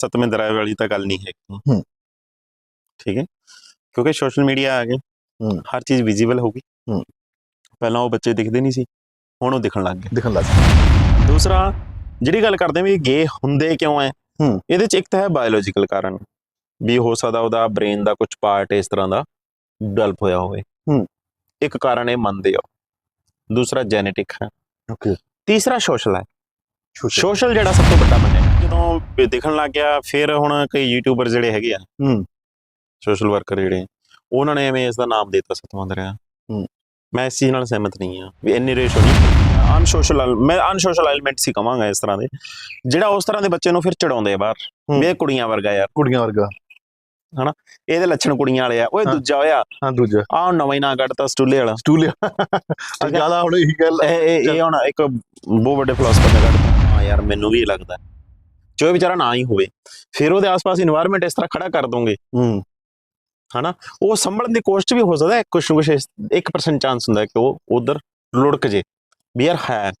ਸਤਵੇਂ ਦਰਾਏ ਵਾਲੀ ਤਾਂ ਗੱਲ ਨਹੀਂ ਹੈ ਹੂੰ। ਠੀਕ ਹੈ? ਕਿਉਂਕਿ ਸੋਸ਼ਲ ਮੀਡੀਆ ਆ ਗਏ। ਹੂੰ। ਹਰ ਚੀਜ਼ ਵਿਜ਼ੀਬਲ ਹੋ ਗਈ। ਹੂੰ। ਪਹਿਲਾਂ ਉਹ ਬੱਚੇ ਦਿਖਦੇ ਨਹੀਂ ਸੀ। ਹੁਣ ਉਹ ਦਿਖਣ ਲੱਗ ਗਏ। ਦਿਖਣ ਲੱਗ ਪਏ। ਦੂਸਰਾ ਜਿਹੜੀ ਗੱਲ ਕਰਦੇ ਵੀ ਗੇ ਹੁੰਦੇ ਕਿਉਂ ਐ ਹੂੰ। ਇਹਦੇ ਚ ਇੱਕ ਤਾਂ ਹੈ ਬਾਇਓਲੋਜੀਕਲ ਕਾਰਨ। ਵੀ ਹੋ ਸਕਦਾ ਉਹਦਾ ਬ੍ਰੇਨ ਦਾ ਕੁਝ ਪਾਰਟ ਇਸ ਤਰ੍ਹਾਂ ਦਾ ਡਿਵੈਲਪ ਹੋਇਆ ਹੋਵੇ। ਹੂੰ। ਇੱਕ ਕਾਰਨ ਇਹ ਮੰਨਦੇ ਆ। ਦੂਸਰਾ ਜੈਨੇਟਿਕ ਹੈ। ਓਕੇ ਤੀਸਰਾ ਸੋਸ਼ਲ ਹੈ। ਸੋਸ਼ਲ ਸੋਸ਼ਲ ਜਿਹੜਾ ਸਭ ਤੋਂ ਵੱਡਾ ਮੰਨਿਆ ਜਦੋਂ ਦਿਖਣ ਲੱਗ ਗਿਆ ਫਿਰ ਹੁਣ ਕਈ ਯੂਟਿਊਬਰ ਜਿਹੜੇ ਹੈਗੇ ਆ ਹੂੰ। ਸੋਸ਼ਲ ਵਰਕਰ ਜਿਹੜੇ ਉਹਨਾਂ ਨੇ ਐਵੇਂ ਇਸ ਦਾ ਨਾਮ ਦਿੱਤਾ ਸਤਵਾਂ ਦਰਿਆ ਹੂੰ। ਮੈਂ ਇਸ ਚੀਜ਼ ਨਾਲ ਸਹਿਮਤ ਨਹੀਂ ਆ ਵੀ ਇੰਨੀ ਰੇਸ਼ੋ ਨਹੀਂ। ਅਨਸੋਸ਼ਲ ਮੈਂ ਅਨਸੋਸ਼ਲ ਐਲੀਮੈਂਟ ਸੀ ਕਵਾਂਗਾ ਇਸ ਤਰ੍ਹਾਂ ਦੇ। ਜਿਹੜਾ ਉਸ ਤਰ੍ਹਾਂ ਦੇ ਬੱਚੇ ਨੂੰ ਫਿਰ ਚੜਾਉਂਦੇ ਆ ਬਾਹਰ। ਵੀ ਕੁੜੀਆਂ ਵਰਗਾ ਯਾਰ। ਕੁੜੀਆਂ ਵਰਗਾ। ਇਹਦੇ ਲੱਛਣ ਕੁੜੀਆਂ ਵਾਲੇ ਆ। ਓਏ। ਦੂਜਾ ਹੋਇਆ। ਹਾਂ ਦੂਜਾ। ਆਹ ਨਵਾਂ ਹੀ ਨਾਂ ਕੱਢਤਾ ਸਟੂਲੇ ਵਾਲਾ। ਸਟੂਲੀਆ ਜ਼ਿਆਦਾ ਹੁਣ ਇਹੀ ਗੱਲ ਇਹ ਇਹ ਹੁਣ ਇੱਕ ਬਹੁਤ ਵੱਡੇ ਫਿਲਾਸਫਰ ਨੇ ਕੱਢਤਾ। ਹਾਂ ਯਾਰ ਮੈਨੂੰ ਵੀ ਲੱਗਦਾ। ਜੋ ਇਹ ਵਿਚਾਰਾ ਨਾ ਹੀ ਹੋਵੇ ਫਿਰ ਉਹਦੇ ਆਸ-ਪਾਸ এনवायरमेंट ਇਸ ਤਰ੍ਹਾਂ ਖੜਾ ਕਰ ਦੋਗੇ। ਹੂੰ। ਹਨਾ? ਉਹ ਸੰਭਲਣ ਦੀ ਕੋਸ਼ਿਸ਼ ਵੀ ਹੋ ਸਕਦਾ ਹੈ ਕੁਝ ਕੁਝ 1% ਚਾਂਸ ਹੁੰਦਾ ਕਿ ਉਹ ਉਧਰ ਲੁੜਕ ਜੇ। ਬੀਅਰ ਹੈ।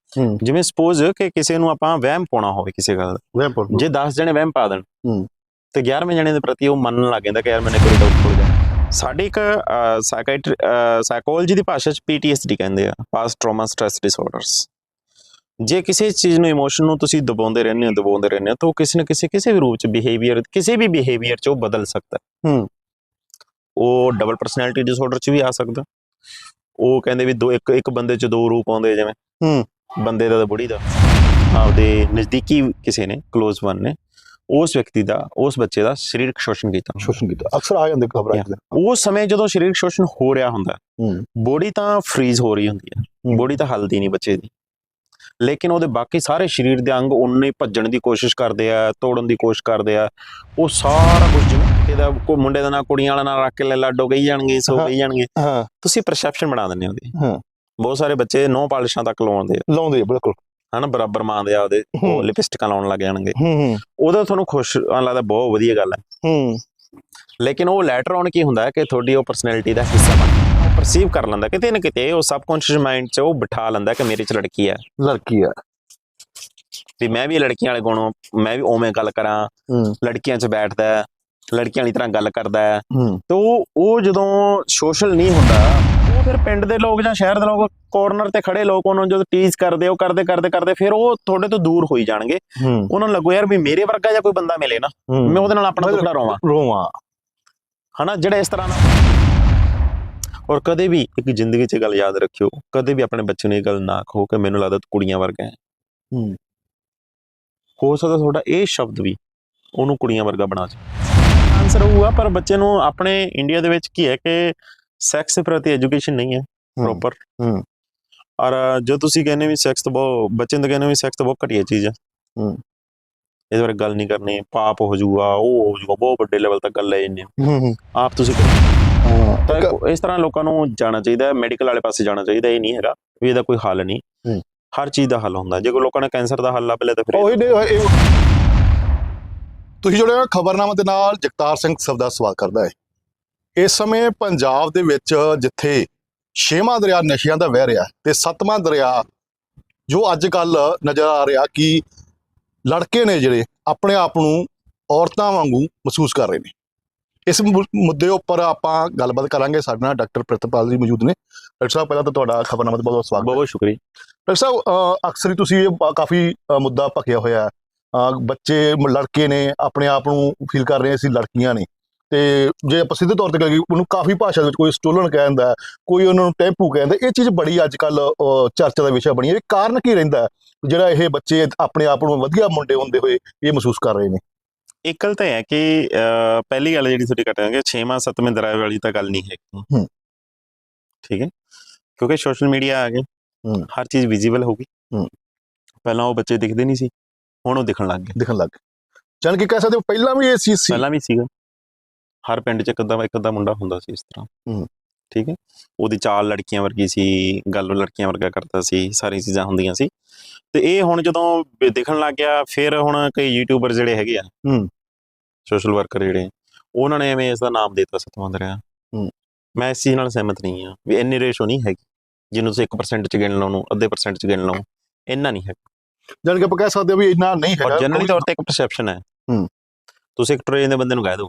ਜਿਵੇਂ ਸਪੋਜ਼ ਕਿ ਕਿਸੇ ਨੂੰ ਆਪਾਂ ਵਹਿਮ ਪਾਉਣਾ ਹੋਵੇ ਕਿਸੇ ਗੱਲ ਦਾ। ਵਹਿਮ ਪਾਉਣਾ। ਜੇ 10 ਜਣੇ ਵਹਿਮ ਪਾ ਦੇਣ ਤੇ 11ਵੇਂ ਜਣੇ ਦੇ ਪ੍ਰਤੀ ਉਹ ਮੰਨਣ ਲੱਗ ਜਾਂਦਾ ਕਿ ਯਾਰ ਮੈਨੇ ਕੋਈ ਡਾਊਟ ਹੋ ਜਾਣਾ ਸਾਡੀ ਇੱਕ ਸਾਈਕਾਈਟਰੀ ਸਾਈਕੋਲੋਜੀ ਦੀ ਭਾਸ਼ਾ ਚ ਪੀਟੀਐਸਡੀ ਕਹਿੰਦੇ ਆ ਪਾਸਟ ਟਰਾਮਾ ਸਟ੍ਰੈਸ ਡਿਸਆਰਡਰਸ ਜੇ ਕਿਸੇ ਚੀਜ਼ ਨੂੰ ਇਮੋਸ਼ਨ ਨੂੰ ਤੁਸੀਂ ਦਬਾਉਂਦੇ ਰਹਿੰਦੇ ਹੋ ਦਬਾਉਂਦੇ ਰਹਿੰਦੇ ਹੋ ਤਾਂ ਉਹ ਕਿਸੇ ਨਾ ਕਿਸੇ ਕਿਸੇ ਵੀ ਰੂਪ ਚ ਬਿਹੇਵੀਅਰ ਕਿਸੇ ਵੀ ਬਿਹੇਵੀਅਰ ਚ ਉਹ ਬਦਲ ਸਕਦਾ ਹੈ। ਉਹ ਡਬਲ ਪਰਸਨੈਲਿਟੀ ਡਿਸਆਰਡਰ ਚ ਵੀ ਆ ਸਕਦਾ ਉਹ ਕਹਿੰਦੇ ਵੀ ਦੋ ਇੱਕ ਇੱਕ ਬੰਦੇ ਚ ਦੋ ਰੂਪ ਆਉਂਦੇ ਜਿਵੇਂ ਹੂੰ। ਬੰਦੇ ਦਾ ਤੇ ਬੁੜੀ ਦਾ ਆਪਦੇ ਨਜ਼ਦੀਕੀ ਕਿਸੇ ਨੇ ক্লোਜ਼ ਵਨ ਨੇ ਉਸ ਵਿਅਕਤੀ ਦਾ ਉਸ ਬੱਚੇ ਦਾ ਸਰੀਰਕ ਸ਼ੋਸ਼ਣ ਕੀਤਾ। ਸ਼ੋਸ਼ਣ ਕੀਤਾ ਅਕਸਰ ਆ ਜਾਂਦੇ ਖਬਰਾਂ Yeah. ਉਸ ਸਮੇਂ ਜਦੋਂ ਸਰੀਰਕ ਸ਼ੋਸ਼ਣ ਹੋ ਰਿਹਾ ਹੁੰਦਾ ਹੂੰ ਬੋਡੀ ਤਾਂ ਫ੍ਰੀਜ਼ ਹੋ ਰਹੀ ਹੁੰਦੀ ਹੂੰ। ਬੋਡੀ ਤਾਂ ਹਲਦੀ ਨਹੀਂ ਬੱਚੇ ਦੀ ਲੇਕਿਨ ਉਹਦੇ ਬਾਕੀ ਸਾਰੇ ਸਰੀਰ ਦੇ ਅੰਗ ਹੀ ਭੱਜਣ ਦੀ ਕੋਸ਼ਿਸ਼ ਕਰਦੇ ਆ ਤੋੜਨ ਦੀ ਕੋਸ਼ਿਸ਼ ਕਰਦੇ ਆ। ਉਹ ਸਾਰਾ ਕੁਝ ਇਹਦਾ ਕੋ ਮੁੰਡੇ ਦਾ ਨਾਂ ਕੁੜੀਆਂ ਵਾਲਾ ਨਾਂ ਰੱਖ ਕੇ ਲੈ ਲਾਡੋ ਗਈ ਜਾਣਗੇ ਸੋ। ਗਈ ਜਾਣਗੇ। ਹਾਂ। ਤੁਸੀਂ ਪਰਸੈਪਸ਼ਨ ਬਣਾ ਦਿੰਦੇ ਹੋ ਉਹਦੀ। ਹਾਂ। ਬਹੁਤ ਸਾਰੇ ਬੱਚੇ ਨੋ ਪਾਲਿਸ਼ਾਂ ਤੱਕ ਲਾਉਂਦੇ ਆ। ਲਾਉਂਦੇ ਬਿਲਕੁਲ। ਹਨਾ ਬਰਾਬਰ ਮਾਂਦੇ ਆ ਉਹਦੇ ਉਹ। ਲਿਪਸਟਿਕਾਂ ਲਾਉਣ ਲੱਗ ਜਾਣਗੇ। ਹੂੰ ਉਹਦਾ ਤੁਹਾਨੂੰ ਖੁਸ਼ ਲੱਗਦਾ ਬਹੁਤ ਵਧੀਆ ਗੱਲ ਹੈ। ਹੂੰ। ਲੇਕਿਨ ਉਹ ਲੈਟਰ ਔਨ ਕੀ ਹੁੰਦਾ ਹੈ ਕਿ ਤੁਹਾਡੀ ਉਹ ਪਰਸਨੈਲਿਟੀ ਦਾ ਹਿੱਸਾ ਉਹ ਪਰਸੀਵ ਕਰ ਲੈਂਦਾ ਕਿਤੇ ਨਾ ਕਿਤੇ ਉਹ ਸਬਕੌਂਸ਼ੀਅਸ ਮਾਈਂਡ 'ਚ ਉਹ ਬਿਠਾ ਲੈਂਦਾ ਕਿ ਮੇਰੇ 'ਚ ਲੜਕੀ ਹੈ। ਲੜਕੀ ਆ ਵੀ ਮੈਂ ਵੀ ਲੜਕੀਆਂ ਵਾਲੇ ਗੁਣੋਂ ਮੈਂ ਵੀ ਉਵੇਂ ਗੱਲ ਕਰਾਂ ਹੂੰ। ਲੜਕੀਆਂ 'ਚ ਬੈਠਦਾ ਹੈ ਲੜਕੀਆਂ ਵਾਲੀ ਤਰ੍ਹਾਂ ਗੱਲ ਕਰਦਾ ਹੈ। ਹੂੰ। ਤੇ ਉਹ ਉਹ ਜਦੋਂ ਸੋਸ਼ਲ ਨਹੀਂ ਹੁੰਦਾ ਉਹ ਫਿਰ ਪਿੰਡ ਦੇ ਲੋਕ ਜਾਂ ਸ਼ਹਿਰ ਦੇ ਲੋਕ ਕਾਰਨਰ ਤੇ ਖੜੇ ਲੋਕ ਉਹਨੂੰ ਜਦੋਂ ਟੀਜ਼ ਕਰਦੇ ਉਹ ਕਰਦੇ ਕਰਦੇ ਕਰਦੇ ਫਿਰ ਉਹ ਤੁਹਾਡੇ ਤੋਂ ਦੂਰ ਹੋਈ ਜਾਣਗੇ। ਹੂੰ। ਉਹਨਾਂ ਨੂੰ ਲੱਗੋ ਯਾਰ ਵੀ ਮੇਰੇ ਵਰਗਾ ਜਾਂ ਕੋਈ ਬੰਦਾ ਮਿਲੇ ਨਾ ਮੈਂ ਉਹਦੇ ਨਾਲ ਆਪਣਾ ਟੁਕੜਾ ਰੋਵਾਂ। ਰੋਵਾ। ਹਨਾ ਜਿਹੜਾ ਇਸ ਤਰ੍ਹਾਂ ਦਾ ਔਰ ਕਦੇ ਵੀ ਇੱਕ ਜ਼ਿੰਦਗੀ 'ਚ ਗੱਲ ਯਾਦ ਰੱਖਿਓ ਕਦੇ ਵੀ ਆਪਣੇ ਬੱਚੇ ਨੂੰ ਇਹ ਗੱਲ ਨਾ ਕਹੋ ਕਿ ਮੈਨੂੰ ਲੱਗਦਾ ਤੂੰ ਕੁੜੀਆਂ ਵਰਗਾ ਹੈ ਹੂੰ ਹੋ ਸਕਦਾ ਤੁਹਾਡਾ ਇਹ ਸ਼ਬਦ ਵੀ ਉਹਨੂੰ ਕੁੜੀਆਂ ਵਰਗਾ ਬਣਾ ਚ ਆਨਸਰ ਹੋਊਗਾ ਪਰ ਬੱਚੇ ਨੂੰ ਆਪਣੇ ਇੰਡੀਆ ਦੇ ਵਿੱਚ ਕੀ ਹੈ ਕਿ ਸੈਕਸ ਪ੍ਰਤੀ ਐਜੂਕੇਸ਼ਨ ਨਹੀਂ ਹੈ ਪ੍ਰੋਪਰ ਹੂੰ। ਔਰ ਜੋ ਤੁਸੀਂ ਕਹਿੰਦੇ ਵੀ ਸੈਕਸ ਤਾਂ ਬਹੁਤ ਬੱਚੇ ਨੂੰ ਕਹਿੰਦੇ ਵੀ ਸੈਕਸ ਤਾਂ ਬਹੁਤ ਘਟੀਆ ਚੀਜ਼ ਹੈ ਹੂੰ। ਇਹਦੇ ਬਾਰੇ ਗੱਲ ਨਹੀਂ ਕਰਨੀ ਪਾਪ ਹੋ ਜਾਊਗਾ ਉਹ ਹੋ ਜਾਊਗਾ ਬਹੁਤ ਵੱਡੇ ਲੈਵਲ ਤੱਕ ਗੱਲ ਹੋ। ਹੂੰ ਆਪ ਤੁਸੀਂ ਕਰੋ। ਹਾਂ। ਤਾਂ ਇੱਕ- ਇਸ ਤਰ੍ਹਾਂ ਲੋਕਾਂ ਨੂੰ ਜਾਣਾ ਚਾਹੀਦਾ ਹੈ ਮੈਡੀਕਲ ਵਾਲੇ ਪਾਸੇ ਜਾਣਾ ਚਾਹੀਦਾ ਇਹ ਨਹੀਂ ਹੈਗਾ ਵੀ ਇਹਦਾ ਕੋਈ ਹੱਲ ਨਹੀਂ। ਹੂੰ। ਹਰ ਚੀਜ਼ ਦਾ ਹੱਲ ਹੁੰਦਾ ਜੇ ਕੋਈ ਲੋਕਾਂ ਨੇ ਕੈਂਸਰ ਦਾ ਹੱਲ ਲੱਭ ਲਿਆ ਤਾਂ ਫਿਰ ਉਹੀ ਨੇ ਇਹ ਤੁਸੀਂ ਜੁੜੇ ਹੋ ਖਬਰਨਾਮਾ ਦੇ ਨਾਲ ਜਗਤਾਰ ਸਿੰਘ ਸਭ ਦਾ ਸਵਾਗਤ ਕਰਦਾ ਹੈ। ਇਸ ਸਮੇਂ ਪੰਜਾਬ ਦੇ ਵਿੱਚ ਜਿੱਥੇ ਛੇਵਾਂ ਦਰਿਆ ਨਸ਼ਿਆਂ ਦਾ ਵਹਿ ਰਿਹਾ ਹੈ ਤੇ ਸੱਤਵਾਂ ਦਰਿਆ ਜੋ ਅੱਜ ਕੱਲ ਨਜ਼ਰ ਆ ਰਿਹਾ ਕਿ ਲੜਕੇ ਨੇ ਜਿਹੜੇ ਆਪਣੇ ਆਪ ਨੂੰ ਔਰਤਾਂ ਵਾਂਗੂ ਮਹਿਸੂਸ ਕਰ ਰਹੇ ਨੇ। ਇਸ ਮੁੱਦੇ ਉੱਪਰ ਆਪਾਂ ਗੱਲਬਾਤ ਕਰਾਂਗੇ। ਸਾਡੇ ਨਾਲ ਡਾਕਟਰ ਪ੍ਰਿਤਪਾਲ ਜੀ ਮੌਜੂਦ ਨੇ। ਡਾਕਟਰ ਸਾਹਿਬ ਪਹਿਲਾਂ ਤਾਂ ਤੁਹਾਡਾ ਖਬਰਨਾਮਾ ਤੇ ਬਹੁਤ ਬਹੁਤ ਸਵਾਗਤ ਬਹੁਤ ਬਹੁਤ ਸ਼ੁਕਰੀਆ। ਡਾਕਟਰ ਸਾਹਿਬ ਅਕਸਰ ਹੀ ਤੁਸੀਂ ਇਹ ਕਾਫੀ ਮੁੱਦਾ ਭਖਿਆ ਹੋਇਆ ਬੱਚੇ ਲੜਕੇ ਨੇ ਆਪਣੇ ਆਪ ਨੂੰ ਫੀਲ ਕਰ ਰਹੇ ਸੀ ਲੜਕੀਆਂ ਨੇ। ਤੇ ਜੇ ਆਪਾਂ ਸਿੱਧੇ ਤੌਰ ਤੇ ਕਹੀਏ ਉਹਨੂੰ ਕਾਫੀ ਭਾਸ਼ਾ ਦੇ ਵਿੱਚ ਕੋਈ ਸਟੋਲਨ ਕਹਿੰਦਾ ਕੋਈ ਉਹਨਾਂ ਨੂੰ ਟੈਂਪੂ ਕਹਿੰਦਾ ਇਹ ਚੀਜ਼ ਬੜੀ ਅੱਜ ਕੱਲ ਚਰਚਾ ਦਾ ਵਿਸ਼ਾ ਬਣੀ ਹੈ। ਇਹ ਕਾਰਨ ਕੀ ਰਹਿੰਦਾ? ਜਿਹੜਾ ਇਹ ਬੱਚੇ ਆਪਣੇ ਆਪ ਨੂੰ ਵਧੀਆ ਮੁੰਡੇ ਹੁੰਦੇ ਹੋਏ ਇਹ ਮਹਿਸੂਸ ਕਰ ਰਹੇ ਨੇ। ਤਾਂ ਹੈ ਕਿ ਅਹ, ਪਹਿਲੀ ਗੱਲ ਜਿਹੜੀ ਤੁਹਾਡੀ ਕਟਾਂਗੇ 6ਵਾਂ 7ਵੇਂ ਦਰਾਏ ਵਾਲੀ ਤਾਂ ਗੱਲ ਨਹੀਂ ਹੈ ਹੂੰ। ਠੀਕ ਹੈ? ਕਿਉਂਕਿ ਸੋਸ਼ਲ ਮੀਡੀਆ ਆ ਗਏ। ਹੂੰ। ਹਰ ਚੀਜ਼ ਵਿਜ਼ੀਬਲ ਹੋ ਗਈ। ਹੂੰ। ਪਹਿਲਾਂ ਉਹ ਬੱਚੇ ਦਿਖਦੇ ਨਹੀਂ ਸੀ। ਹੁਣ ਉਹ ਦਿਖਣ ਲੱਗ ਗਏ। ਦਿਖਣ ਲੱਗ ਜਾਨ ਕਿ ਕਹਿ ਸਕਦੇ ਹੋ ਪਹਿਲਾਂ ਵੀ ਇਹ ਚੀਜ਼ ਸੀ। ਪਹਿਲਾਂ ਵੀ ਸੀਗਾ। ਹਰ ਪਿੰਡ 'ਚ ਇੱਕ ਅੱਧਾ ਇੱਕ ਅੱਧਾ ਮੁੰਡਾ ਹੁੰਦਾ ਸੀ ਇਸ ਤਰ੍ਹਾਂ। ਹੂੰ। ਠੀਕ ਹੈ? ਉਹਦੀ ਚਾਲ ਲੜਕੀਆਂ ਵਰਗੀ ਸੀ ਗੱਲ ਲੜਕੀਆਂ ਵਰਗਾ ਕਰਦਾ ਸੀ ਸਾਰੀਆਂ ਚੀਜ਼ਾਂ ਹੁੰਦੀਆਂ ਸੀ। ਤੇ ਇਹ ਹੁਣ ਜਦੋਂ ਦਿਖਣ ਲੱਗ ਗਿਆ ਫਿਰ ਹੁਣ ਕਈ ਯੂਟਿਊਬਰ ਜਿਹੜੇ ਹੈਗੇ ਆ ਹੂੰ। ਸੋਸ਼ਲ ਵਰਕਰ ਜਿਹੜੇ ਉਹਨਾਂ ਨੇ ਐਵੇਂ ਇਸ ਦਾ ਨਾਮ ਦੇ ਦਿੱਤਾ ਸਤਵਾਂ ਦਰਿਆ ਹੂੰ। ਮੈਂ ਇਸ ਚੀਜ਼ ਨਾਲ ਸਹਿਮਤ ਨਹੀਂ ਆ ਵੀ ਇੰਨੀ ਰੇਸ਼ੋ ਨਹੀਂ ਹੈਗੀ ਜਿਹਨੂੰ ਤੁਸੀਂ 1% ਚ ਗਿਣ ਲਓ ਨੂੰ ਅੱਧੇ ਪਰਸੈਂਟ ਚ ਗਿਣ ਲਓ ਇੰਨਾ ਨਹੀਂ ਹੈ ਜਾਨ ਕਿ ਆਪਾਂ ਕਹਿ ਸਕਦੇ ਹਾਂ ਵੀ ਇੰਨਾ ਨਹੀਂ ਔਰ ਹੈਗਾ ਜਨਰਲੀ ਤੌਰ ਤੇ ਇੱਕ ਪਰਸੈਪਸ਼ਨ ਹੈ। ਹੂੰ। ਤੁਸੀਂ ਇੱਕ ਟ੍ਰੇਨ ਦੇ ਬੰਦੇ ਨੂੰ ਕਹਿ ਦਿਓ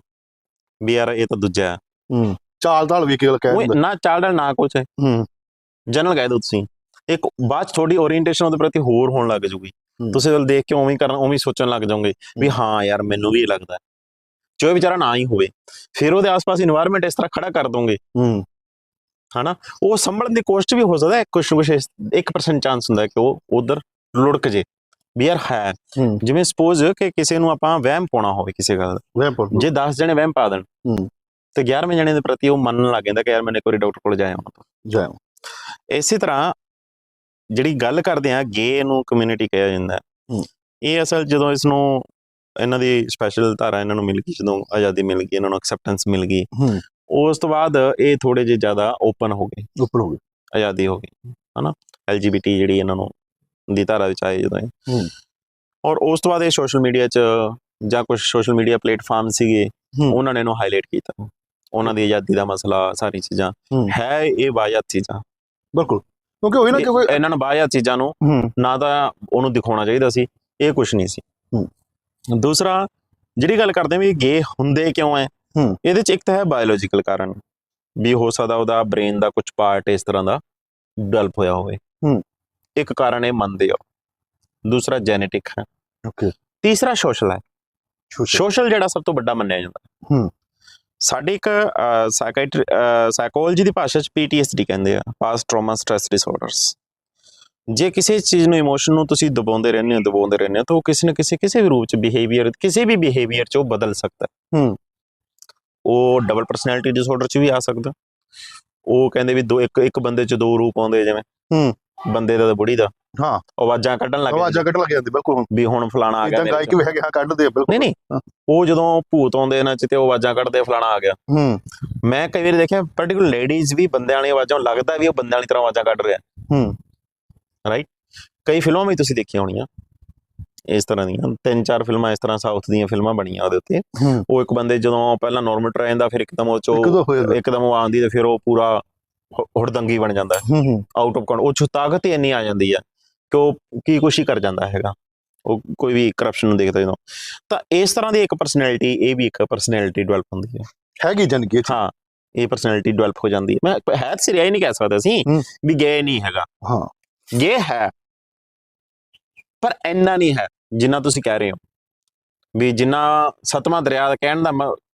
ਵੀ ਯਾਰ ਇਹ ਤਾਂ ਦੂਜਾ ਹੈ। ਹੂੰ। ਚਾਲ ਢਾਲ ਵੀ ਕਹਿ ਉਹ ਦਿੰਦਾ। ਨਾ ਚਾਲਦਾ ਨਾ ਕੁਛ ਹੈ। ਹੂੰ। ਜਨਰਲ ਕਹਿ ਦਿਓ ਤੁਸੀਂ। ਇੱਕ ਬਾਅਦ ਤੁਹਾਡੀ ਓਰੀਐਂਟੇਸ਼ਨ ਉਹਦੇ ਪ੍ਰਤੀ ਹੋਰ ਹੋਣ ਲੱਗ ਜੂਗੀ। ਤੁਸੀਂ ਉਹ ਦੇਖ ਕੇ ਉਵੇਂ ਹੀ ਕਰਨ ਉਵੇਂ ਹੀ ਸੋਚਣ ਲੱਗ ਜਾਓਗੇ ਵੀ ਹਾਂ। ਯਾਰ ਮੈਨੂੰ ਵੀ ਇਹ ਲੱਗਦਾ। ਜੋ ਇਹ ਵਿਚਾਰਾ ਨਾ ਹੀ ਹੋਵੇ ਫਿਰ ਉਹਦੇ ਆਸ-ਪਾਸ ਇਨਵਾਇਰਨਮੈਂਟ ਇਸ ਤਰ੍ਹਾਂ ਖੜਾ ਕਰ ਦੋਗੇ। ਹੂੰ। ਹਨਾ? ਉਹ ਸੰਭਲਣ ਦੀ ਕੋਸ਼ਿਸ਼ ਵੀ ਹੋ ਸਕਦਾ ਹੈ ਕੁਝ ਕੁਝ 1% ਚਾਂਸ ਹੁੰਦਾ ਕਿ ਉਹ ਉਧਰ ਲੁੜਕ ਜੇ। ਵੀ ਯਾਰ ਹੈ। ਜਿਵੇਂ ਸਪੋਜ਼ ਕਿ ਕਿਸੇ ਨੂੰ ਆਪਾਂ ਵਹਿਮ ਪਾਉਣਾ ਹੋਵੇ ਕਿਸੇ ਗੱਲ ਦਾ। ਵੇ ਪਰ ਜੇ 10 ਜਣੇ ਵਹਿਮ ਪਾ ਦੇਣ। ਤੇ 11ਵੇਂ ਜਣੇ ਦੇ ਪ੍ਰਤੀ ਉਹ ਮੰਨਣ ਲੱਗ ਜਾਂਦਾ ਕਿ ਯਾਰ ਮੈਂ ਇੱਕ ਵਾਰੀ ਡਾਕਟਰ ਕੋਲ ਜਾਇਆ ਹਾਂ ਜੈ ਇਸੇ ਤਰ੍ਹਾਂ ਜਿਹੜੀ ਗੱਲ ਕਰਦੇ ਆ ਗੇ ਨੂੰ ਕਮਿਊਨਿਟੀ ਕਿਹਾ ਜਾਂਦਾ। ਇਹ ਅਸਲ ਜਦੋਂ ਇਸ ਨੂੰ ਇਹਨਾਂ ਦੀ ਸਪੈਸ਼ਲ ਧਾਰਾ ਇਹਨਾਂ ਨੂੰ ਮਿਲ ਗਈ ਜਦੋਂ ਆਜ਼ਾਦੀ ਮਿਲ ਗਈ ਇਹਨਾਂ ਨੂੰ ਐਕਸੈਪਟੈਂਸ ਮਿਲ ਗਈ ਉਸ ਤੋਂ ਬਾਅਦ ਇਹ ਥੋੜੇ ਜਿਹਾ ਜ਼ਿਆਦਾ ਓਪਨ ਹੋ ਗਏ। ਉੱਪਰ ਹੋ ਗਏ। ਆਜ਼ਾਦੀ ਹੋ ਗਈ ਹਨਾ? ਐਲਜੀਬੀਟੀ ਜਿਹੜੀ ਇਹਨਾਂ ਨੂੰ ਦੀ ਧਾਰਾ ਵਿੱਚ ਆਏ ਜਦੋਂ ਇਹ। ਔਰ ਉਸ ਤੋਂ ਬਾਅਦ ਇਹ ਸੋਸ਼ਲ ਮੀਡੀਆ 'ਚ ਜਾਂ ਕੁਝ ਸੋਸ਼ਲ ਮੀਡੀਆ ਪਲੇਟਫਾਰਮ ਸੀਗੇ। ਉਹਨਾਂ ਨੇ ਇਹਨੂੰ ਹਾਈਲਾਈਟ ਕੀਤਾ। ਉਹਨਾਂ ਦੀ ਆਜ਼ਾਦੀ ਦਾ ਮਸਲਾ ਸਾਰੀ ਚੀਜ਼ਾਂ। ਹੂੰ। ਇਹ ਵਾਜਾ ਚੀਜ਼ਾਂ। ਬਿਲਕੁਲ। ਕਿਉਂਕਿ ਉਹੀ ਨਾ ਕਿਉਂਕਿ ਇਹਨਾਂ ਨੂੰ ਬਾਹਰ ਚੀਜ਼ਾਂ ਨੂੰ ਨਾ ਤਾਂ ਉਹਨੂੰ ਦਿਖਾਉਣਾ ਚਾਹੀਦਾ ਸੀ ਇਹ ਕੁਝ ਨਹੀਂ ਸੀ। ਦੂਸਰਾ ਜਿਹੜੀ ਗੱਲ ਕਰਦੇ ਵੀ ਗੇ ਹੁੰਦੇ ਕਿਉਂ ਐ। ਇਹਦੇ ਚ ਇੱਕ ਤਾਂ ਹੈ ਬਾਇਓਲੋਜੀਕਲ ਕਾਰਨ ਵੀ ਹੋ ਸਕਦਾ ਉਹਦਾ ਬ੍ਰੇਨ ਦਾ ਕੁਝ ਪਾਰਟ ਇਸ ਤਰ੍ਹਾਂ ਦਾ ਡਿਵੈਲਪ ਹੋਇਆ ਹੋਵੇ। ਇੱਕ ਕਾਰਨ ਇਹ ਮੰਨਦੇ ਆ ਦੂਸਰਾ ਜੈਨੇਟਿਕ ਹੈ। ਓਕੇ ਤੀਸਰਾ ਸੋਸ਼ਲ ਹੈ। ਸੋਸ਼ਲ ਜਿਹੜਾ ਸਭ ਤੋਂ ਵੱਡਾ ਮੰਨਿਆ ਜਾਂਦਾ। ਹੂੰ। ਸਾਡੀ ਇੱਕ ਸਾਈਕਾਇਟਰੀ ਸਾਈਕੋਲੋਜੀ ਦੀ ਭਾਸ਼ਾ ਚ PTSD ਕਹਿੰਦੇ ਆ ਪਾਸਟ ਟਰਾਮਾ ਸਟ੍ਰੈਸ ਡਿਸਆਰਡਰਸ ਜੇ ਕਿਸੇ ਚੀਜ਼ ਨੂੰ ਇਮੋਸ਼ਨ ਨੂੰ ਤੁਸੀਂ ਦਬਾਉਂਦੇ ਰਹਿੰਦੇ ਹੋ ਦਬਾਉਂਦੇ ਰਹਿੰਦੇ ਹੋ ਤਾਂ ਉਹ ਕਿਸੇ ਨਾ ਕਿਸੇ ਕਿਸੇ ਵੀ ਰੂਪ ਚ ਬਿਹੇਵੀਅਰ ਕਿਸੇ ਵੀ ਬਿਹੇਵੀਅਰ ਚ ਉਹ ਬਦਲ ਸਕਦਾ ਹੈ। ਹੂੰ। ਉਹ ਡਬਲ ਪਰਸਨੈਲਿਟੀ ਡਿਸਆਰਡਰ ਚ ਵੀ ਆ ਸਕਦਾ ਉਹ ਕਹਿੰਦੇ ਵੀ ਦੋ ਇੱਕ ਇੱਕ ਬੰਦੇ ਚ ਦੋ ਰੂਪ ਆਉਂਦੇ ਜਿਵੇਂ ਹੂੰ। ਬੰਦੇ ਦਾ ਤੇ ਬੁੜੀ ਦਾ ਹਾਂ। ਆਵਾਜ਼ਾਂ ਕੱਢਣ ਲੱਗ ਆਵਾਜ਼ਾਂ ਜਾਂਦੇ ਕੱਢ ਲੱਗ ਜਾਂਦੀ ਬਿਲਕੁਲ। ਵੀ ਹੁਣ ਫਲਾਣਾ ਆ ਗਿਆ ਇਦਾਂ ਗਾਇਕ। ਵੀ ਹੈਗੇ ਹਾਂ ਕੱਢਦੇ ਬਿਲਕੁਲ। ਨਹੀਂ ਨਹੀਂ। ਉਹ ਜਦੋਂ ਭੂਤ ਆਉਂਦੇ ਇਹਨਾਂ ਚ ਤੇ ਉਹ ਆਵਾਜ਼ਾਂ ਕੱਢਦੇ ਫਲਾਣਾ ਆ ਗਿਆ। ਹੂੰ। ਮੈਂ ਕਈ ਵਾਰੀ ਦੇਖਿਆ ਪਾਰਟਿਕੂਲਰ ਲੇਡੀਜ਼ ਵੀ ਬੰਦਿਆਂ ਵਾਲੀਆਂ ਆਵਾਜ਼ਾਂ ਲੱਗਦਾ ਵੀ ਉਹ ਬੰਦਿਆਂ ਵਾਲੀ ਤਰ੍ਹਾਂ ਆਵਾਜ਼ਾਂ ਕੱਢ ਰਿਹਾ। ਹੂੰ। ਕਈ ਫਿਲਮਾਂ ਵੀ ਤੁਸੀਂ ਦੇਖੀਆਂ ਹੋਣੀਆਂ। ਇਸ ਤਰ੍ਹਾਂ ਦੀਆਂ। ਤਿੰਨ ਚਾਰ ਫਿਲਮਾਂ ਇਸ ਤਰ੍ਹਾਂ ਸਾਊਥ ਦੀਆਂ ਫਿਲਮਾਂ ਬਣੀਆਂ ਉਹਦੇ ਉੱਤੇ। ਉਹ ਇੱਕ ਬੰਦੇ ਜਦੋਂ ਪਹਿਲਾਂ ਨਾਰਮਲ ਟ੍ਰੇਨ ਦਾ ਫਿਰ ਇੱਕਦਮ ਉਹ ਚੋਂ ਜਾਂਦਾ। ਇੱਕਦਮ ਉਹ ਆਉਂਦੀ ਤੇ ਫਿਰ ਉਹ ਪੂਰਾ ਹੁੜਦੰਗੀ ਬਣ ਜਾਂਦਾ। ਹੂੰ ਹੂੰ। ਆਊਟ ਆਫ ਉਹ ਚ ਤਾਕਤ ਹੀ ਇੰਨੀ ਆ ਜਾਂਦੀ ਆ। ਕਿ ਉਹ ਕੀ ਕੁਛ ਹੀ ਕਰ ਜਾਂਦਾ ਹੈਗਾ ਉਹ ਕੋਈ ਵੀ ਕਰਪਸ਼ਨ ਨੂੰ ਦੇਖਦਾ ਜਦੋਂ। ਤਾਂ ਇਸ ਤਰ੍ਹਾਂ ਦੀ ਇੱਕ ਪਰਸਨੈਲਿਟੀ ਇਹ ਵੀ ਇੱਕ ਪਰਸਨੈਲਿਟੀ ਡਿਵੈਲਪ ਹੁੰਦੀ ਹੈ। ਹੈਗੀ ਚ। ਹਾਂ ਇਹ ਪਰਸਨੈਲਿਟੀ ਡਿਵੈਲਪ ਹੋ ਜਾਂਦੀ ਹੈ। ਮੈਂ ਹੈ ਸਿਰਿਆ ਹੀ ਨਹੀਂ ਕਹਿ ਸਕਦਾ ਸੀ। ਵੀ ਗੇ ਨਹੀਂ ਹੈਗਾ। ਹਾਂ। ਗੇ ਹੈ ਪਰ ਇੰਨਾ ਨਹੀਂ ਹੈ ਜਿੰਨਾ ਤੁਸੀਂ ਕਹਿ ਰਹੇ ਹੋ। ਵੀ ਜਿੰਨਾ ਸਤਵਾਂ ਦਰਿਆ ਕਹਿਣ ਦਾ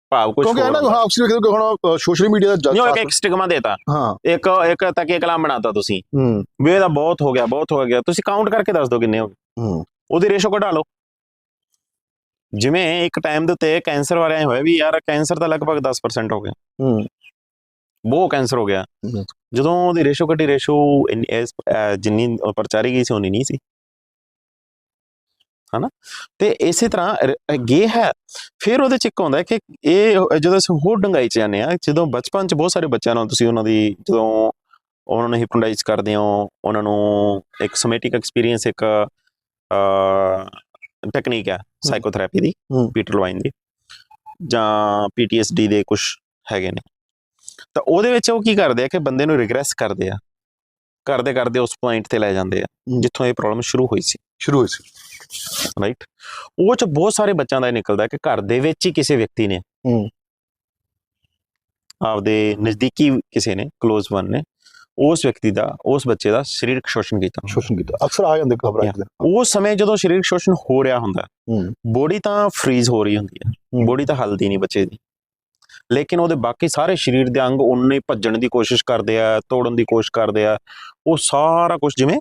ਭਾਵ ਕੁਝ ਕਿਉਂਕਿ ਇਹਨਾਂ ਨੂੰ ਹਾਂ ਆਪਸੀ ਵੇਖਦੇ ਹੁਣ ਸੋਸ਼ਲ ਮੀਡੀਆ ਦਾ ਨਹੀਂ ਇੱਕ- ਸਟਿਗਮਾ ਦੇਤਾ। ਹਾਂ। ਇੱਕ ਇੱਕ ਤੱਕੇ ਬਣਾਤਾ ਤੁਸੀਂ। ਹੂੰ। ਵੀ ਇਹਦਾ ਬਹੁਤ ਹੋ ਗਿਆ ਬਹੁਤ ਹੋ ਗਿਆ। ਤੁਸੀਂ ਕਾਊਂਟ ਕਰਕੇ ਦੱਸ ਦਿਓ ਕਿੰਨੇ ਹੋ ਗਏ। ਹੂੰ। ਉਹਦੀ ਰੇਸ਼ੋ ਕਢਾ ਲਓ। ਜਿਵੇਂ ਇੱਕ ਟਾਈਮ ਦੇ ਉੱਤੇ ਕੈਂਸਰ ਵਾਲਿਆਂ ਹੋਇਆ ਵੀ ਯਾਰ ਕੈਂਸਰ ਤਾਂ ਲਗਭਗ 10% ਹੋ ਗਿਆ। ਹੂੰ। ਬਹੁਤ ਕੈਂਸਰ ਹੋ ਗਿਆ। ਜਦੋਂ ਉਹਦੀ ਰੇਸ਼ੋ ਕੱਢੀ ਰੇਸ਼ੋ ਜਿੰਨੀ ਪ੍ਰਚਾਰੀ ਗਈ ਸੀ ਉਨੀ ਨਹੀਂ ਸੀ। ਹਨਾ? ਤੇ ਇਸੇ ਤਰ੍ਹਾਂ ਗੇ ਹੈ ਫਿਰ ਉਹਦੇ ਚ ਇੱਕ ਹੁੰਦਾ ਕਿ ਇਹ ਜਦੋਂ ਅਸੀਂ ਹੋਰ ਡੰਗਾਈ ਚ ਜਾਂਦੇ ਆ ਜਦੋਂ ਬਚਪਨ ਚ ਬਹੁਤ ਸਾਰੇ ਬੱਚਿਆਂ ਨਾਲ ਤੁਸੀਂ ਉਹਨਾਂ ਦੀ ਜਦੋਂ ਉਹਨਾਂ ਨੂੰ ਹਿਪਨੋਟਾਈਜ਼ ਕਰਦੇ ਹੋ ਉਹਨਾਂ ਨੂੰ ਇੱਕ ਸਮੈਟਿਕ ਐਕਸਪੀਰੀਅੰਸ ਇੱਕ ਟੈਕਨੀਕ ਹੈ ਸਾਈਕੋਥੈਰੇਪੀ ਦੀ। ਪੀਟਰ ਲਵਾਈਨ ਦੀ ਜਾਂ PTSD ਦੇ ਕੁਝ ਹੈਗੇ ਨੇ। ਤਾਂ ਉਹਦੇ ਵਿੱਚ ਉਹ ਕੀ ਕਰਦੇ ਆ ਕਿ ਬੰਦੇ ਨੂੰ ਰਿਗਰੈਸ ਕਰਦੇ ਆ। ਕਰਦੇ ਕਰਦੇ ਉਸ ਪੁਆਇੰਟ ਤੇ ਲੈ ਜਾਂਦੇ ਆ। ਜਿੱਥੋਂ ਇਹ ਪ੍ਰੋਬਲਮ ਸ਼ੁਰੂ ਹੋਈ ਸੀ। ਸ਼ੁਰੂ ਹੋਈ ਸੀ। ਰਾਈਟ ਉਹ ਚ ਬਹੁਤ ਸਾਰੇ ਬੱਚਿਆਂ ਦਾ ਇਹ ਨਿਕਲਦਾ ਕਿ ਘਰ ਦੇ ਵਿੱਚ ਹੀ ਕਿਸੇ ਵਿਅਕਤੀ ਨੇ ਹੂੰ। ਆਪਦੇ ਨਜ਼ਦੀਕੀ ਕਿਸੇ ਨੇ ক্লোਜ਼ ਵਨ ਨੇ ਉਸ ਵਿਅਕਤੀ ਦਾ ਉਸ ਬੱਚੇ ਦਾ ਸਰੀਰਕ ਸ਼ੋਸ਼ਣ ਕੀਤਾ। ਸ਼ੋਸ਼ਣ ਕੀਤਾ। ਅਕਸਰ ਆ ਜਾਂਦੇ ਖਬਰਾਂ ਚ ਉਸ ਸਮੇਂ ਜਦੋਂ ਸਰੀਰਕ ਸ਼ੋਸ਼ਣ ਹੋ ਰਿਹਾ ਹੁੰਦਾ ਹੂੰ। ਬੋਡੀ ਤਾਂ ਫਰੀਜ਼ ਹੋ ਰਹੀ ਹੁੰਦੀ ਹੂੰ। ਬੋਡੀ ਤਾਂ ਹਲਦੀ ਨਹੀਂ ਬੱਚੇ ਦੀ। ਲੇਕਿਨ ਉਹਦੇ ਬਾਕੀ ਸਾਰੇ ਸਰੀਰ ਦੇ ਅੰਗ ਉਹਨੇ ਭੱਜਣ ਦੀ ਕੋਸ਼ਿਸ਼ ਕਰਦੇ ਆ ਤੋੜਨ ਦੀ ਕੋਸ਼ਿਸ਼ ਕਰਦੇ ਆ। ਉਹ ਸਾਰਾ ਕੁਝ ਜਿਵੇਂ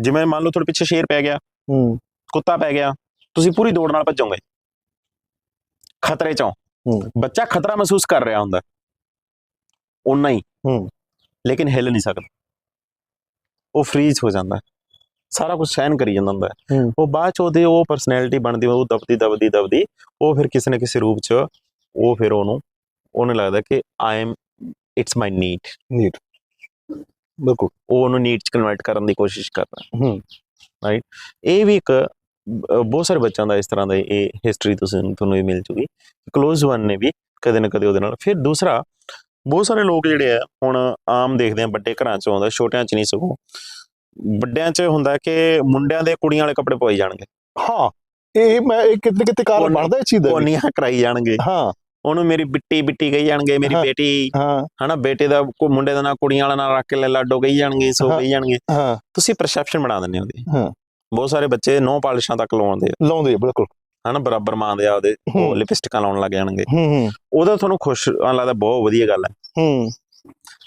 ਜਿਵੇਂ ਮੰਨ ਲਓ ਤੁਹਾਡੇ ਪਿੱਛੇ ਸ਼ੇਰ ਪੈ ਗਿਆ। ਹੂੰ। ਕੁੱਤਾ ਪੈ ਗਿਆ ਤੁਸੀਂ ਪੂਰੀ ਦੌੜ ਨਾਲ ਭੱਜੋਗੇ। ਖਤਰੇ ਚੋਂ। ਬੱਚਾ ਖਤਰਾ ਮਹਿਸੂਸ ਕਰ ਰਿਹਾ ਹੁੰਦਾ। ਉਨਾ ਹੀ। ਲੇਕਿਨ ਹਿੱਲ ਨਹੀਂ ਸਕਦਾ। ਉਹ ਫਰੀਜ਼ ਹੋ ਜਾਂਦਾ। ਸਾਰਾ ਕੁਝ ਸਹਿਨ ਕਰੀ ਜਾਂਦਾ ਹੁੰਦਾ। ਉਹ ਬਾਅਦ ਚ ਉਹਦੇ ਉਹ ਪਰਸਨੈਲਿਟੀ ਬਣਦੀ ਉਹ ਦਬਦੀ ਦਬਦੀ ਦਬਦੀ ਉਹ ਫਿਰ ਕਿਸੇ ਨਾ ਕਿਸੇ ਰੂਪ ਚ ਉਹ ਫਿਰ ਉਹਨੂੰ ਉਹਨੂੰ ਲੱਗਦਾ ਕਿ I am it's my need neat ਬਿਲਕੁਲ। ਉਹ ਉਹਨੂੰ ਨੀਡ ਚ ਕਨਵਰਟ ਕਰਨ ਦੀ ਕੋਸ਼ਿਸ਼ ਕਰਦਾ। ਹੂੰ। ਇਹ ਵੀ ਇੱਕ ਬਹੁਤ ਸਾਰੇ ਬੱਚਿਆਂ ਦਾ ਇਸ ਤਰ੍ਹਾਂ ਦਾ ਇਹ ਹਿਸਟਰੀ ਤੁਸੀਂ ਤੁਹਾਨੂੰ ਇਹ ਮਿਲ ਜੂਗੀ। ਕਲੋਜ਼ ਵਨ ਨੇ ਵੀ ਕਦੇ ਨਾ ਕਦੇ ਉਹਦੇ ਨਾਲ। ਫਿਰ ਦੂਸਰਾ ਬਹੁਤ ਸਾਰੇ ਲੋਕ ਜਿਹੜੇ ਆ ਹੁਣ ਆਮ ਦੇਖਦੇ ਆ ਵੱਡੇ ਘਰਾਂ ਚ ਆਉਂਦਾ ਛੋਟਿਆਂ ਚ ਨਹੀਂ ਸਗੋਂ। ਵੱਡਿਆਂ ਚ ਹੁੰਦਾ ਕਿ ਮੁੰਡਿਆਂ ਦੇ ਕੁੜੀਆਂ ਵਾਲੇ ਕੱਪੜੇ ਪਵਾਈ ਜਾਣਗੇ। ਹਾਂ ਇਹ ਮੈਂ ਇਹ ਕਿਤੇ ਕਿਤੇ ਕਾਰਨ ਬਣਦਾ ਇਸ ਚੀਜ਼ ਦਾ। ਕੋਨੀਆਂ ਕਰਾਈ ਜਾਣਗੇ। ਹਾਂ। ਉਹਨੂੰ ਮੇਰੀ ਬਿੱਟੀ ਬਿੱਟੀ ਕਹੀ ਜਾਣਗੇ ਮੇਰੀ। ਬੇਟੀ। ਹਾਂ। ਹਨਾ ਬੇਟੇ ਦਾ ਕੋ ਮੁੰਡੇ ਦਾ ਨਾਂ ਕੁੜੀਆਂ ਵਾਲਾ ਨਾਂ ਰੱਖ ਕੇ ਲੈ ਲਾਡੋ ਕਹੀ ਜਾਣਗੇ ਸੋ। ਕਹੀ ਜਾਣਗੇ। ਹਾਂ। ਤੁਸੀਂ ਪਰਸੈਪਸ਼ਨ ਬਣਾ ਦਿੰਦੇ ਹੋ ਉਹਦੀ। ਹਾਂ। ਬਹੁਤ ਸਾਰੇ ਬੱਚੇ ਨੋ ਪਾਲਿਸ਼ਾਂ ਤੱਕ ਲਾਉਂਦੇ ਆ। ਲਾਉਂਦੇ ਆ ਬਿਲਕੁਲ। ਹਨਾ ਬਰਾਬਰ ਮਾਂਦੇ ਆ ਉਹਦੇ ਉਹ ਹੂੰ। ਲਿਪਸਟਿਕਾਂ ਲਾਉਣ ਲੱਗ ਜਾਣਗੇ। ਹੂੰ ਹੂੰ। ਉਹਦਾ ਤੁਹਾਨੂੰ ਖੁਸ਼ ਲੱਗਦਾ ਬਹੁਤ ਵਧੀਆ ਗੱਲ ਹੈ। ਹੂੰ।